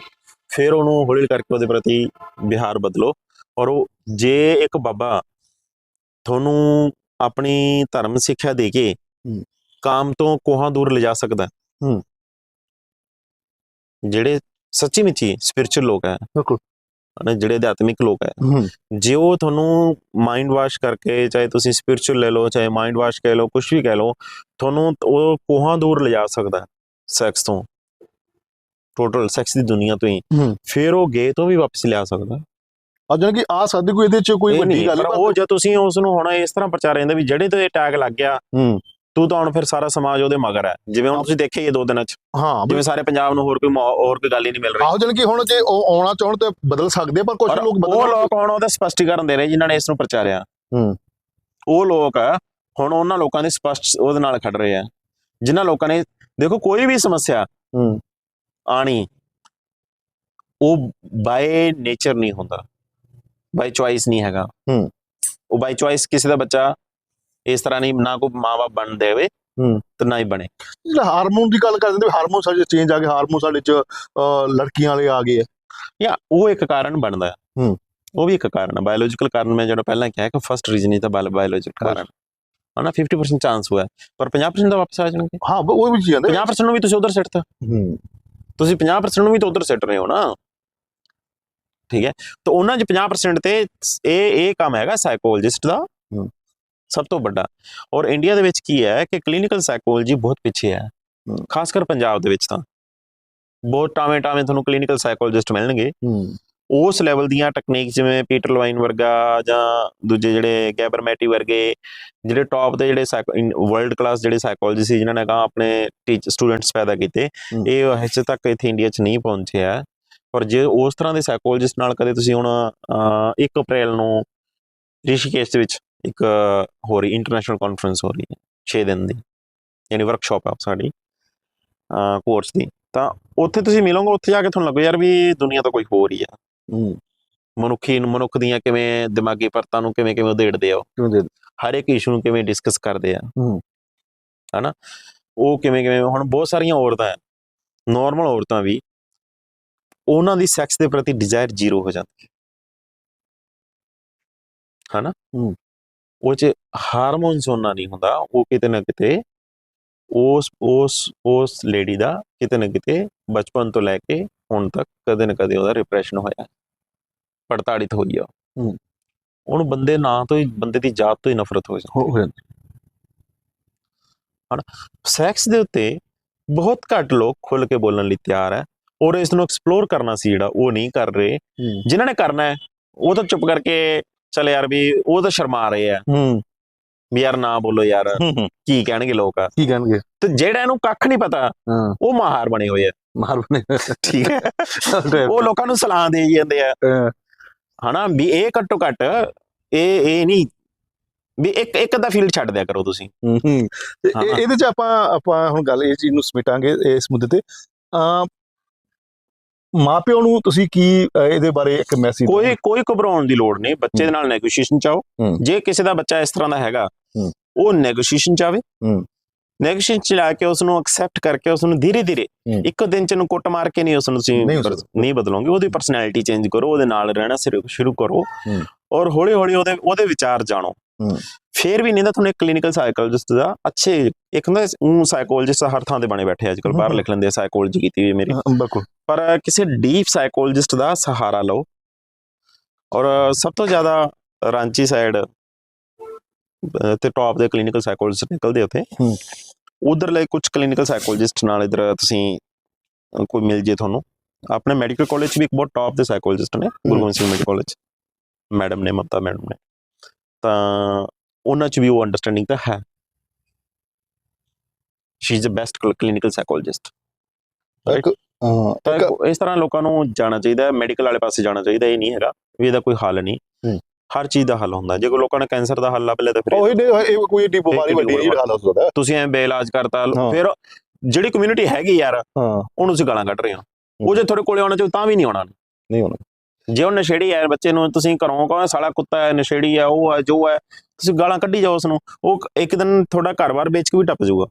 ਫਿਰ ਉਹਨੂੰ ਹੌਲੀ ਕਰਕੇ ਉਹਦੇ ਪ੍ਰਤੀ ਵਿਹਾਰ ਬਦਲੋ ਔਰ ਉਹ ਜੇ ਇੱਕ ਬਾਬਾ ਤੁਹਾਨੂੰ ਆਪਣੀ ਧਰਮ ਸਿੱਖਿਆ ਦੇ ਕੇ। ਕਾਮ ਤੋਂ ਕੋਹਾਂ ਦੂਰ ਲਿਜਾ ਸਕਦਾ ਹੈ। ਜਿਹੜੇ ਸੱਚੀ ਮੁੱਚੀ ਸਪਿਰਚੁਅਲ ਲੋਕ ਹੈ। ਬਿਲਕੁਲ। ਹਨਾ, ਜਿਹੜੇ ਅਧਿਆਤਮਿਕ ਲੋਕ ਹੈ। ਜੇ ਉਹ ਤੁਹਾਨੂੰ ਮਾਈਂਡ ਵਾਸ਼ ਕਰਕੇ ਚਾਹੇ ਤੁਸੀਂ ਸਪਿਰਚੁਅਲ ਲੈ ਲਓ ਚਾਹੇ ਮਾਈਂਡ ਵਾਸ਼ ਕਹਿ ਲਓ ਕੁਝ ਵੀ ਕਹਿ ਲਓ ਤੁਹਾਨੂੰ ਉਹ ਕੋਹਾਂ ਦੂਰ ਲਿਜਾ ਸਕਦਾ ਸੈਕਸ ਤੋਂ। ਟੋਟਲ ਸੈਕਸ ਦੀ ਦੁਨੀਆ ਤੋਂ ਹੀ। ਫਿਰ ਉਹ ਗੇ ਤੋਂ ਵੀ ਵਾਪਸ ਲਿਆ ਸਕਦਾ। ਆ ਜਾਨ ਕਿ ਆ ਕੋਈ ਇਹਦੇ ਚ ਕੋਈ ਵੱਡੀ ਗੱਲ ਉਹ ਜੇ ਤੁਸੀਂ ਉਸ ਨੂੰ ਹੁਣ ਇਸ ਤਰ੍ਹਾਂ ਪ੍ਰਚਾਰ ਜਾਂਦਾ ਵੀ ਜਿਹੜੇ ਤੇ ਟੈਗ ਲੱਗ ਗਿਆ ਹੂੰ। ਤੂੰ ਤਾਂ ਹੁਣ ਫਿਰ ਸਾਰਾ ਸਮਾਜ ਉਹਦੇ ਮਗਰ ਹੈ। ਜਿਵੇਂ ਹੁਣ ਤੁਸੀਂ ਦੇਖਿਆ ਹੀ ਇਹ ਦੋ ਦਿਨਾਂ ਚ। ਹਾਂ ਜਿਵੇਂ ਸਾਰੇ ਪੰਜਾਬ ਨੂੰ ਹੋਰ ਕੋਈ ਹੋਰ ਕੋਈ ਗੱਲ ਹੀ ਨਹੀਂ ਮਿਲ ਰਹੀ। ਆਹੋ ਜਾਨ ਕਿ ਹੁਣ ਜੇ ਉਹ ਆਉਣਾ ਚਾਹਣ ਤੇ ਬਦਲ ਸਕਦੇ ਪਰ ਕੁਝ ਲੋਕ ਉਹ ਬਦਲ ਲੋਕ ਹੁਣ ਉਹਦਾ ਸਪਸ਼ਟੀਕਰਨ ਦੇ ਰਹੇ ਜਿਨ੍ਹਾਂ ਨੇ ਇਸ ਨੂੰ ਪ੍ਰਚਾਰਿਆ। ਹੂੰ। ਉਹ ਲੋਕ ਹੁਣ ਉਹਨਾਂ ਲੋਕਾਂ ਦੇ ਸਪਸ਼ਟ ਉਹਦੇ ਨਾਲ ਖੜ ਰਹੇ ਆ। ਜਿਨ੍ਹਾਂ ਲੋਕਾਂ ਨੇ ਦੇਖੋ ਕੋਈ ਵੀ ਸਮੱਸਿਆ ਹੂੰ। ਆਣੀ ਉਹ ਬਾਈ ਨੇਚਰ ਨਹੀਂ ਹੁੰਦਾ। ਬਾਈ ਚੁਆਇਸ ਨਹੀਂ ਹੈਗਾ। ਹੂੰ। ਉਹ ਬਾਈ ਚੁਆਇਸ ਕਿਸੇ ਦਾ ਬੱਚਾ ਇਸ ਤਰ੍ਹਾਂ ਨਹੀਂ ਨਾ ਕੋਈ ਮਾਂ-ਬਾਪ ਬਣ ਦੇਵੇ ਹੂੰ। ਤੇ ਨਾ ਹੀ ਬਣੇ। ਜਿਹੜਾ ਹਾਰਮੋਨ ਦੀ ਗੱਲ ਕਰਦੇ ਨੇ ਹਾਰਮੋਨ ਸਾਡੇ ਚੇਂਜ ਆ ਗਏ ਹਾਰਮੋਨ ਸਾਡੇ ਚ ਲੜਕੀਆਂ ਵਾਲੇ ਆ ਗਏ ਆ। ਜਾਂ ਉਹ ਇੱਕ ਕਾਰਨ ਬਣਦਾ। ਹੈ। ਉਹ ਵੀ ਇੱਕ ਕਾਰਨ ਹੈ ਬਾਇਓਲੋਜੀਕਲ ਕਾਰਨ ਮੈਂ ਜਿਹੜਾ ਪਹਿਲਾਂ ਕਿਹਾ ਕਿ ਫਸਟ ਰੀਜ਼ਨ ਹੀ ਤਾਂ ਬਾਇਓਲੋਜੀਕਲ ਕਾਰਨ ਹਨਾ 50% ਚਾਂਸ ਹੋਇਆ। ਪਰ 50% ਦਾ ਵਾਪਸ ਆ ਜਾਣਗੇ। ਹਾਂ ਉਹ ਵੀ ਚੀਜ਼ ਆਂਦੇ 50% ਨੂੰ ਵੀ ਤੁਸੀਂ ਉਧਰ ਸਿੱਟਤਾ ਹੂੰ। ਤੁਸੀਂ 50% ਨੂੰ ਵੀ ਤਾਂ ਉਧਰ ਸਿੱਟ ਰਹੇ ਹੋ ਨਾ। ਠੀਕ ਹੈ? ਤਾਂ ਉਹਨਾਂ 'ਚ 50% ਤੇ ਇਹ ਇਹ ਕੰਮ ਹੈਗਾ ਸਾਈਕੋਲੋਜਿਸਟ ਦਾ। ਸਭ ਤੋਂ ਵੱਡਾ। ਔਰ ਇੰਡੀਆ ਦੇ ਵਿੱਚ ਕੀ ਹੈ ਕਿ ਕਲੀਨਿਕਲ ਸਾਈਕੋਲੋਜੀ ਬਹੁਤ ਪਿੱਛੇ ਹੈ। ਖਾਸ ਕਰ ਪੰਜਾਬ ਦੇ ਵਿੱਚ ਤਾਂ। ਬਹੁਤ ਟਾਵੇਂ ਟਾਵੇਂ ਤੁਹਾਨੂੰ ਕਲੀਨਿਕਲ ਸਾਈਕੋਲੋਜਿਸਟ ਮਿਲਣਗੇ। ਉਸ ਲੈਵਲ ਦੀਆਂ ਟੈਕਨੀਕ ਜਿਵੇਂ ਪੀਟਰ ਲਵਾਈਨ ਵਰਗਾ ਜਾਂ ਦੂਜੇ ਜਿਹੜੇ ਗੈਬਰਮੈਟੀ ਵਰਗੇ ਜਿਹੜੇ ਟੌਪ ਦੇ ਜਿਹੜੇ ਵਰਲਡ ਕਲਾਸ ਜਿਹੜੇ ਸਾਈਕੋਲੋਜੀ ਸੀ ਜਿਨ੍ਹਾਂ ਨੇ ਕਹਾ ਆਪਣੇ ਟੀਚ ਸਟੂਡੈਂਟਸ ਪੈਦਾ ਕੀਤੇ। ਇਹ ਹਜੇ ਤੱਕ ਇੱਥੇ ਇੰਡੀਆ 'ਚ ਨਹੀਂ ਪਹੁੰਚੇ ਆ ਪਰ ਜੇ ਉਸ ਤਰ੍ਹਾਂ ਦੇ ਸਾਈਕੋਲੋਜਿਸਟ ਨਾਲ ਕਦੇ ਤੁਸੀਂ ਹੁਣ ਅਹ, 1 ਅਪ੍ਰੈਲ ਨੂੰ ਰਿਸ਼ੀਕੇਸ਼ ਦੇ ਵਿੱਚ ਇੱਕ ਹੋ ਰਹੀ ਇੰਟਰਨੈਸ਼ਨਲ ਕਾਨਫਰੰਸ ਹੋ ਰਹੀ ਹੈ 6 ਦਿਨ ਦੀ ਯਾਨੀ ਵਰਕਸ਼ਾਪ ਆ ਸਾਡੀ ਕੋਰਸ ਦੀ। ਤਾਂ ਉੱਥੇ ਤੁਸੀਂ ਮਿਲੋਗੇ ਉੱਥੇ ਜਾ ਕੇ ਤੁਹਾਨੂੰ ਲੱਗੋ ਯਾਰ ਵੀ ਦੁਨੀਆ ਤਾਂ ਕੋਈ ਹੋਰ ਹੀ ਆ। ਮਨੁੱਖੀ ਮਨੁੱਖ ਦੀਆਂ ਕਿਵੇਂ ਦਿਮਾਗੀ ਪਰਤਾਂ ਨੂੰ ਕਿਵੇਂ ਕਿਵੇਂ ਉਧੇੜਦੇ ਆ ਉਹ। ਕਿਉਂ ਦੇ ਹਰ ਇੱਕ ਇਸ਼ੂ ਨੂੰ ਕਿਵੇਂ ਡਿਸਕਸ ਕਰਦੇ ਆ। ਹੂੰ। ਹਨਾ? ਉਹ ਕਿਵੇਂ ਕਿਵੇਂ ਹੁਣ ਬਹੁਤ ਸਾਰੀਆਂ ਔਰਤਾਂ ਹੈ ਨਾਰਮਲ ਔਰਤਾਂ ਵੀ ਉਹਨਾਂ ਦੀ ਸੈਕਸ ਦੇ ਪ੍ਰਤੀ ਡਿਜ਼ਾਇਰ ਜ਼ੀਰੋ ਹੋ ਜਾਂਦੀ ਹੈ। ਹਨਾ? ਹੂੰ। ਉਹ ਚ ਹਾਰਮੋਨਸ ਉਹਨਾਂ ਨਹੀਂ ਹੁੰਦਾ ਉਹ ਕਿਤੇ ਨਾ ਕਿਤੇ ਉਸ ਉਸ ਉਸ ਲੇਡੀ ਦਾ ਕਿਤੇ ਨਾ ਕਿਤੇ ਬਚਪਨ ਤੋਂ ਲੈ ਕੇ ਹੁਣ ਤੱਕ ਕਦੇ ਨਾ ਕਦੇ ਉਹਦਾ ਰਿਪਰੈਸ਼ਨ ਹੋਇਆ ਪੜਤਾੜਿਤ ਹੋਈ ਆ। ਉਹਨੂੰ ਬੰਦੇ ਨਾਂ ਤੋਂ ਹੀ ਬੰਦੇ ਦੀ ਜਾਤ ਤੋਂ ਹੀ ਨਫ਼ਰਤ ਹੋ ਜਾਂਦੀ ਹੋ। ਜਾਂਦਾ ਸੈਕਸ ਦੇ ਉੱਤੇ ਬਹੁਤ ਘੱਟ ਲੋਕ ਖੁੱਲ ਕੇ ਬੋਲਣ ਲਈ ਤਿਆਰ ਹੈ ਔਰ ਇਸ ਨੂੰ ਐਕਸਪਲੋਰ ਕਰਨਾ ਸੀ ਜਿਹੜਾ ਉਹ ਨਹੀਂ ਕਰ ਰਹੇ। ਜਿਨ੍ਹਾਂ ਨੇ ਕਰਨਾ ਹੈ ਉਹ ਤਾਂ ਚੁੱਪ ਕਰਕੇ ਚਲ ਯਾਰ ਵੀ ਉਹ ਤਾਂ ਸ਼ਰਮਾ ਰਹੇ ਆ। ਹੂੰ। ਵੀ ਯਾਰ ਨਾ ਬੋਲੋ ਯਾਰ। ਹੂੰ ਕੀ ਕਹਿਣਗੇ ਲੋਕ ਕੀ ਕਹਿਣਗੇ? ਤੇ ਜਿਹੜਾ ਇਹਨੂੰ ਕੱਖ ਨਹੀਂ ਪਤਾ ਹਾਂ। ਉਹ ਮਾਹਰ ਬਣੇ ਹੋਏ ਆ। ਮਾਰ ਬਣੇ ਠੀਕ ਹੈ। ਉਹ ਲੋਕਾਂ ਨੂੰ ਸਲਾਹ ਦੇ ਜਾਂਦੇ ਆ। ਹਨਾ ਵੀ ਇਹ ਘੱਟੋ ਘੱਟ ਇਹ ਇਹ ਨਹੀਂ। ਵੀ ਇੱਕ ਇੱਕ ਦਾ ਫੀਲਡ ਛੱਡ ਦਿਆ ਕਰੋ ਤੁਸੀਂ। ਹੂੰ। ਇਹਦੇ ਚ ਆਪਾਂ ਆਪਾਂ ਹੁਣ ਗੱਲ ਇਹ ਚੀਜ਼ ਨੂੰ ਸਮੇਟਾਂਗੇ ਇਸ ਮੁੱਦੇ ਤੇ। ਮਾਪਿਓ ਨੂੰ ਤੁਸੀਂ ਕੀ ਇਹਦੇ ਬਾਰੇ ਇੱਕ ਮੈਸੇਜ ਕੋਈ ਕੋਈ ਘਬਰਾਉਣ ਦੀ ਲੋੜ ਨਹੀਂ ਬੱਚੇ ਦੇ ਨਾਲ ਨੈਗੋਸ਼ੀਏਸ਼ਨ ਹੂੰ। ਜੇ ਕਿਸੇ ਦਾ ਬੱਚਾ ਇਸ ਤਰ੍ਹਾਂ ਦਾ ਹੈਗਾ। ਉਹ ਨੈਗੋਸ਼ੀਏਸ਼ਨ ਚਾਵੇ। ਨੈਗੋਸ਼ੀਏਸ਼ਨ ਚ ਲਾ ਕੇ ਉਸ ਨੂੰ ਐਕਸੈਪਟ ਕਰਕੇ ਉਸ ਨੂੰ ਧੀਰੇ ਧੀਰੇ। ਇੱਕ ਦਿਨ ਚ ਨੂੰ ਕੁੱਟ ਮਾਰ ਕੇ ਨਹੀਂ ਉਸ ਨੂੰ ਤੁਸੀਂ ਨਹੀਂ ਬਦਲੋਗੇ ਉਹਦੀ ਪਰਸਨੈਲਿਟੀ ਚੇਂਜ ਕਰੋ ਉਹਦੇ ਨਾਲ ਰਹਿਣਾ ਸ਼ੁਰੂ ਕਰੋ। ਔਰ ਹੌਲੀ ਹੌਲੀ ਉਹਦੇ ਉਹਦੇ ਵਿਚਾਰ ਜਾਣੋ। ਫੇਰ ਵੀ ਨਹੀਂ ਤਾਂ ਤੁਹਾਨੂੰ ਇੱਕ ਕਲੀਨਿਕਲ ਸਾਈਕੋਲੋਜਿਸਟ ਦਾ ਅੱਛੇ ਇੱਕ ਹੁੰਦਾ ਉਹ ਸਾਈਕੋਲੋਜਿਸਟ ਹਰ ਥਾਂ ਤੇ ਬਣੇ ਬੈਠੇ ਅੱਜ ਕੱਲ ਬਾਹਰ। ਲਿਖ ਲੈਂਦੇ ਸਾਈਕੋਲੋਜੀ ਕੀਤੀ ਹੋਈ ਮੇਰੀ। ਬਿਲਕੁਲ। ਪਰ ਕਿਸੇ ਡੀਪ ਸਾਈਕੋਲੋਜਿਸਟ ਦਾ ਸਹਾਰਾ ਲਓ। ਔਰ ਸਭ ਤੋਂ ਜ਼ਿਆਦਾ ਰਾਂਚੀ ਸਾਈਡ ਤੇ ਟੌਪ ਦੇ ਕਲੀਨਿਕਲ ਸਾਈਕੋਲੋਜਿਸਟ ਨਿਕਲਦੇ ਉੱਥੇ। ਹੂੰ। ਉਧਰ ਲਈ ਕੁਝ ਕਲੀਨਿਕਲ ਸਾਈਕੋਲੋਜਿਸਟ ਨਾਲ ਇਧਰ ਤੁਸੀਂ ਕੋਈ ਮਿਲ ਜੇ ਤੁਹਾਨੂੰ। ਆਪਣੇ ਮੈਡੀਕਲ ਕਾਲਜ 'ਚ ਵੀ ਇੱਕ ਬਹੁਤ ਟੌਪ ਦੇ ਸਾਈਕੋਲੋਜਿਸਟ ਨੇ Guru Gobind Singh medical college madam ਨੇ ਮਮਤਾ ਮੈਡਮ ਨੇ। ਤਾਂ ਉਹਨਾਂ 'ਚ ਵੀ ਉਹ ਅੰਡਰਸਟੈਂਡਿੰਗ ਤਾਂ ਹੈ। She is the best clinical psychologist ਤਾਂ ਇਸ ਤਰ੍ਹਾਂ ਲੋਕਾਂ ਨੂੰ ਜਾਣਾ ਚਾਹੀਦਾ ਹੈ ਮੈਡੀਕਲ ਵਾਲੇ ਪਾਸੇ ਜਾਣਾ ਚਾਹੀਦਾ ਇਹ ਨਹੀਂ ਹੈਗਾ ਵੀ ਇਹਦਾ ਕੋਈ ਹੱਲ ਨਹੀਂ। ਹਰ ਚੀਜ਼ ਦਾ ਹੱਲ ਹੁੰਦਾ ਜੇ ਕੋਈ ਲੋਕਾਂ ਨੇ ਕੈਂਸਰ ਦਾ ਹੱਲ ਲੱਭ ਲਿਆ ਤਾਂ ਫਿਰ ਉਹ ਇਹ ਕੋਈ ਏਡੀ ਬਿਮਾਰੀ ਵੱਡੀ ਨਹੀਂ ਹਾਲ ਹੋ ਸਕਦਾ ਤੁਸੀਂ ਐ ਬੇਇਲਾਜ ਕਰਤਾ। ਫਿਰ ਜਿਹੜੀ ਕਮਿਊਨਿਟੀ ਹੈਗੀ ਯਾਰ ਉਹਨੂੰ ਤੁਸੀਂ ਗਾਲਾਂ ਕੱਢ ਰਹੇ ਹੋ। ਉਹ ਜੇ ਤੁਹਾਡੇ ਕੋਲੇ ਆਉਣਾ ਚਾਹੋ ਤਾਂ ਵੀ ਨਹੀਂ ਆਉਣਾ। ਨਹੀਂ ਹੋਣਾ ਜੇ ਉਹ ਨਸ਼ੇੜੀ ਹੈ ਬੱਚੇ ਨੂੰ, ਤੁਸੀਂ ਘਰੋਂ ਕਹੋ ਸਾਲਾ ਕੁੱਤਾ ਹੈ, ਨਸ਼ੇੜੀ ਹੈ, ਉਹ ਹੈ, ਜੋ ਹੈ, ਤੁਸੀਂ ਗਾਲਾਂ ਕੱਢੀ ਜਾਓ ਉਸ ਨੂੰ ਉਹ ਇੱਕ ਦਿਨ ਤੁਹਾਡਾ ਘਰ-ਬਾਰ ਵੇਚ ਕੇ ਵੀ ਟੱਪ ਜਾਊਗਾ।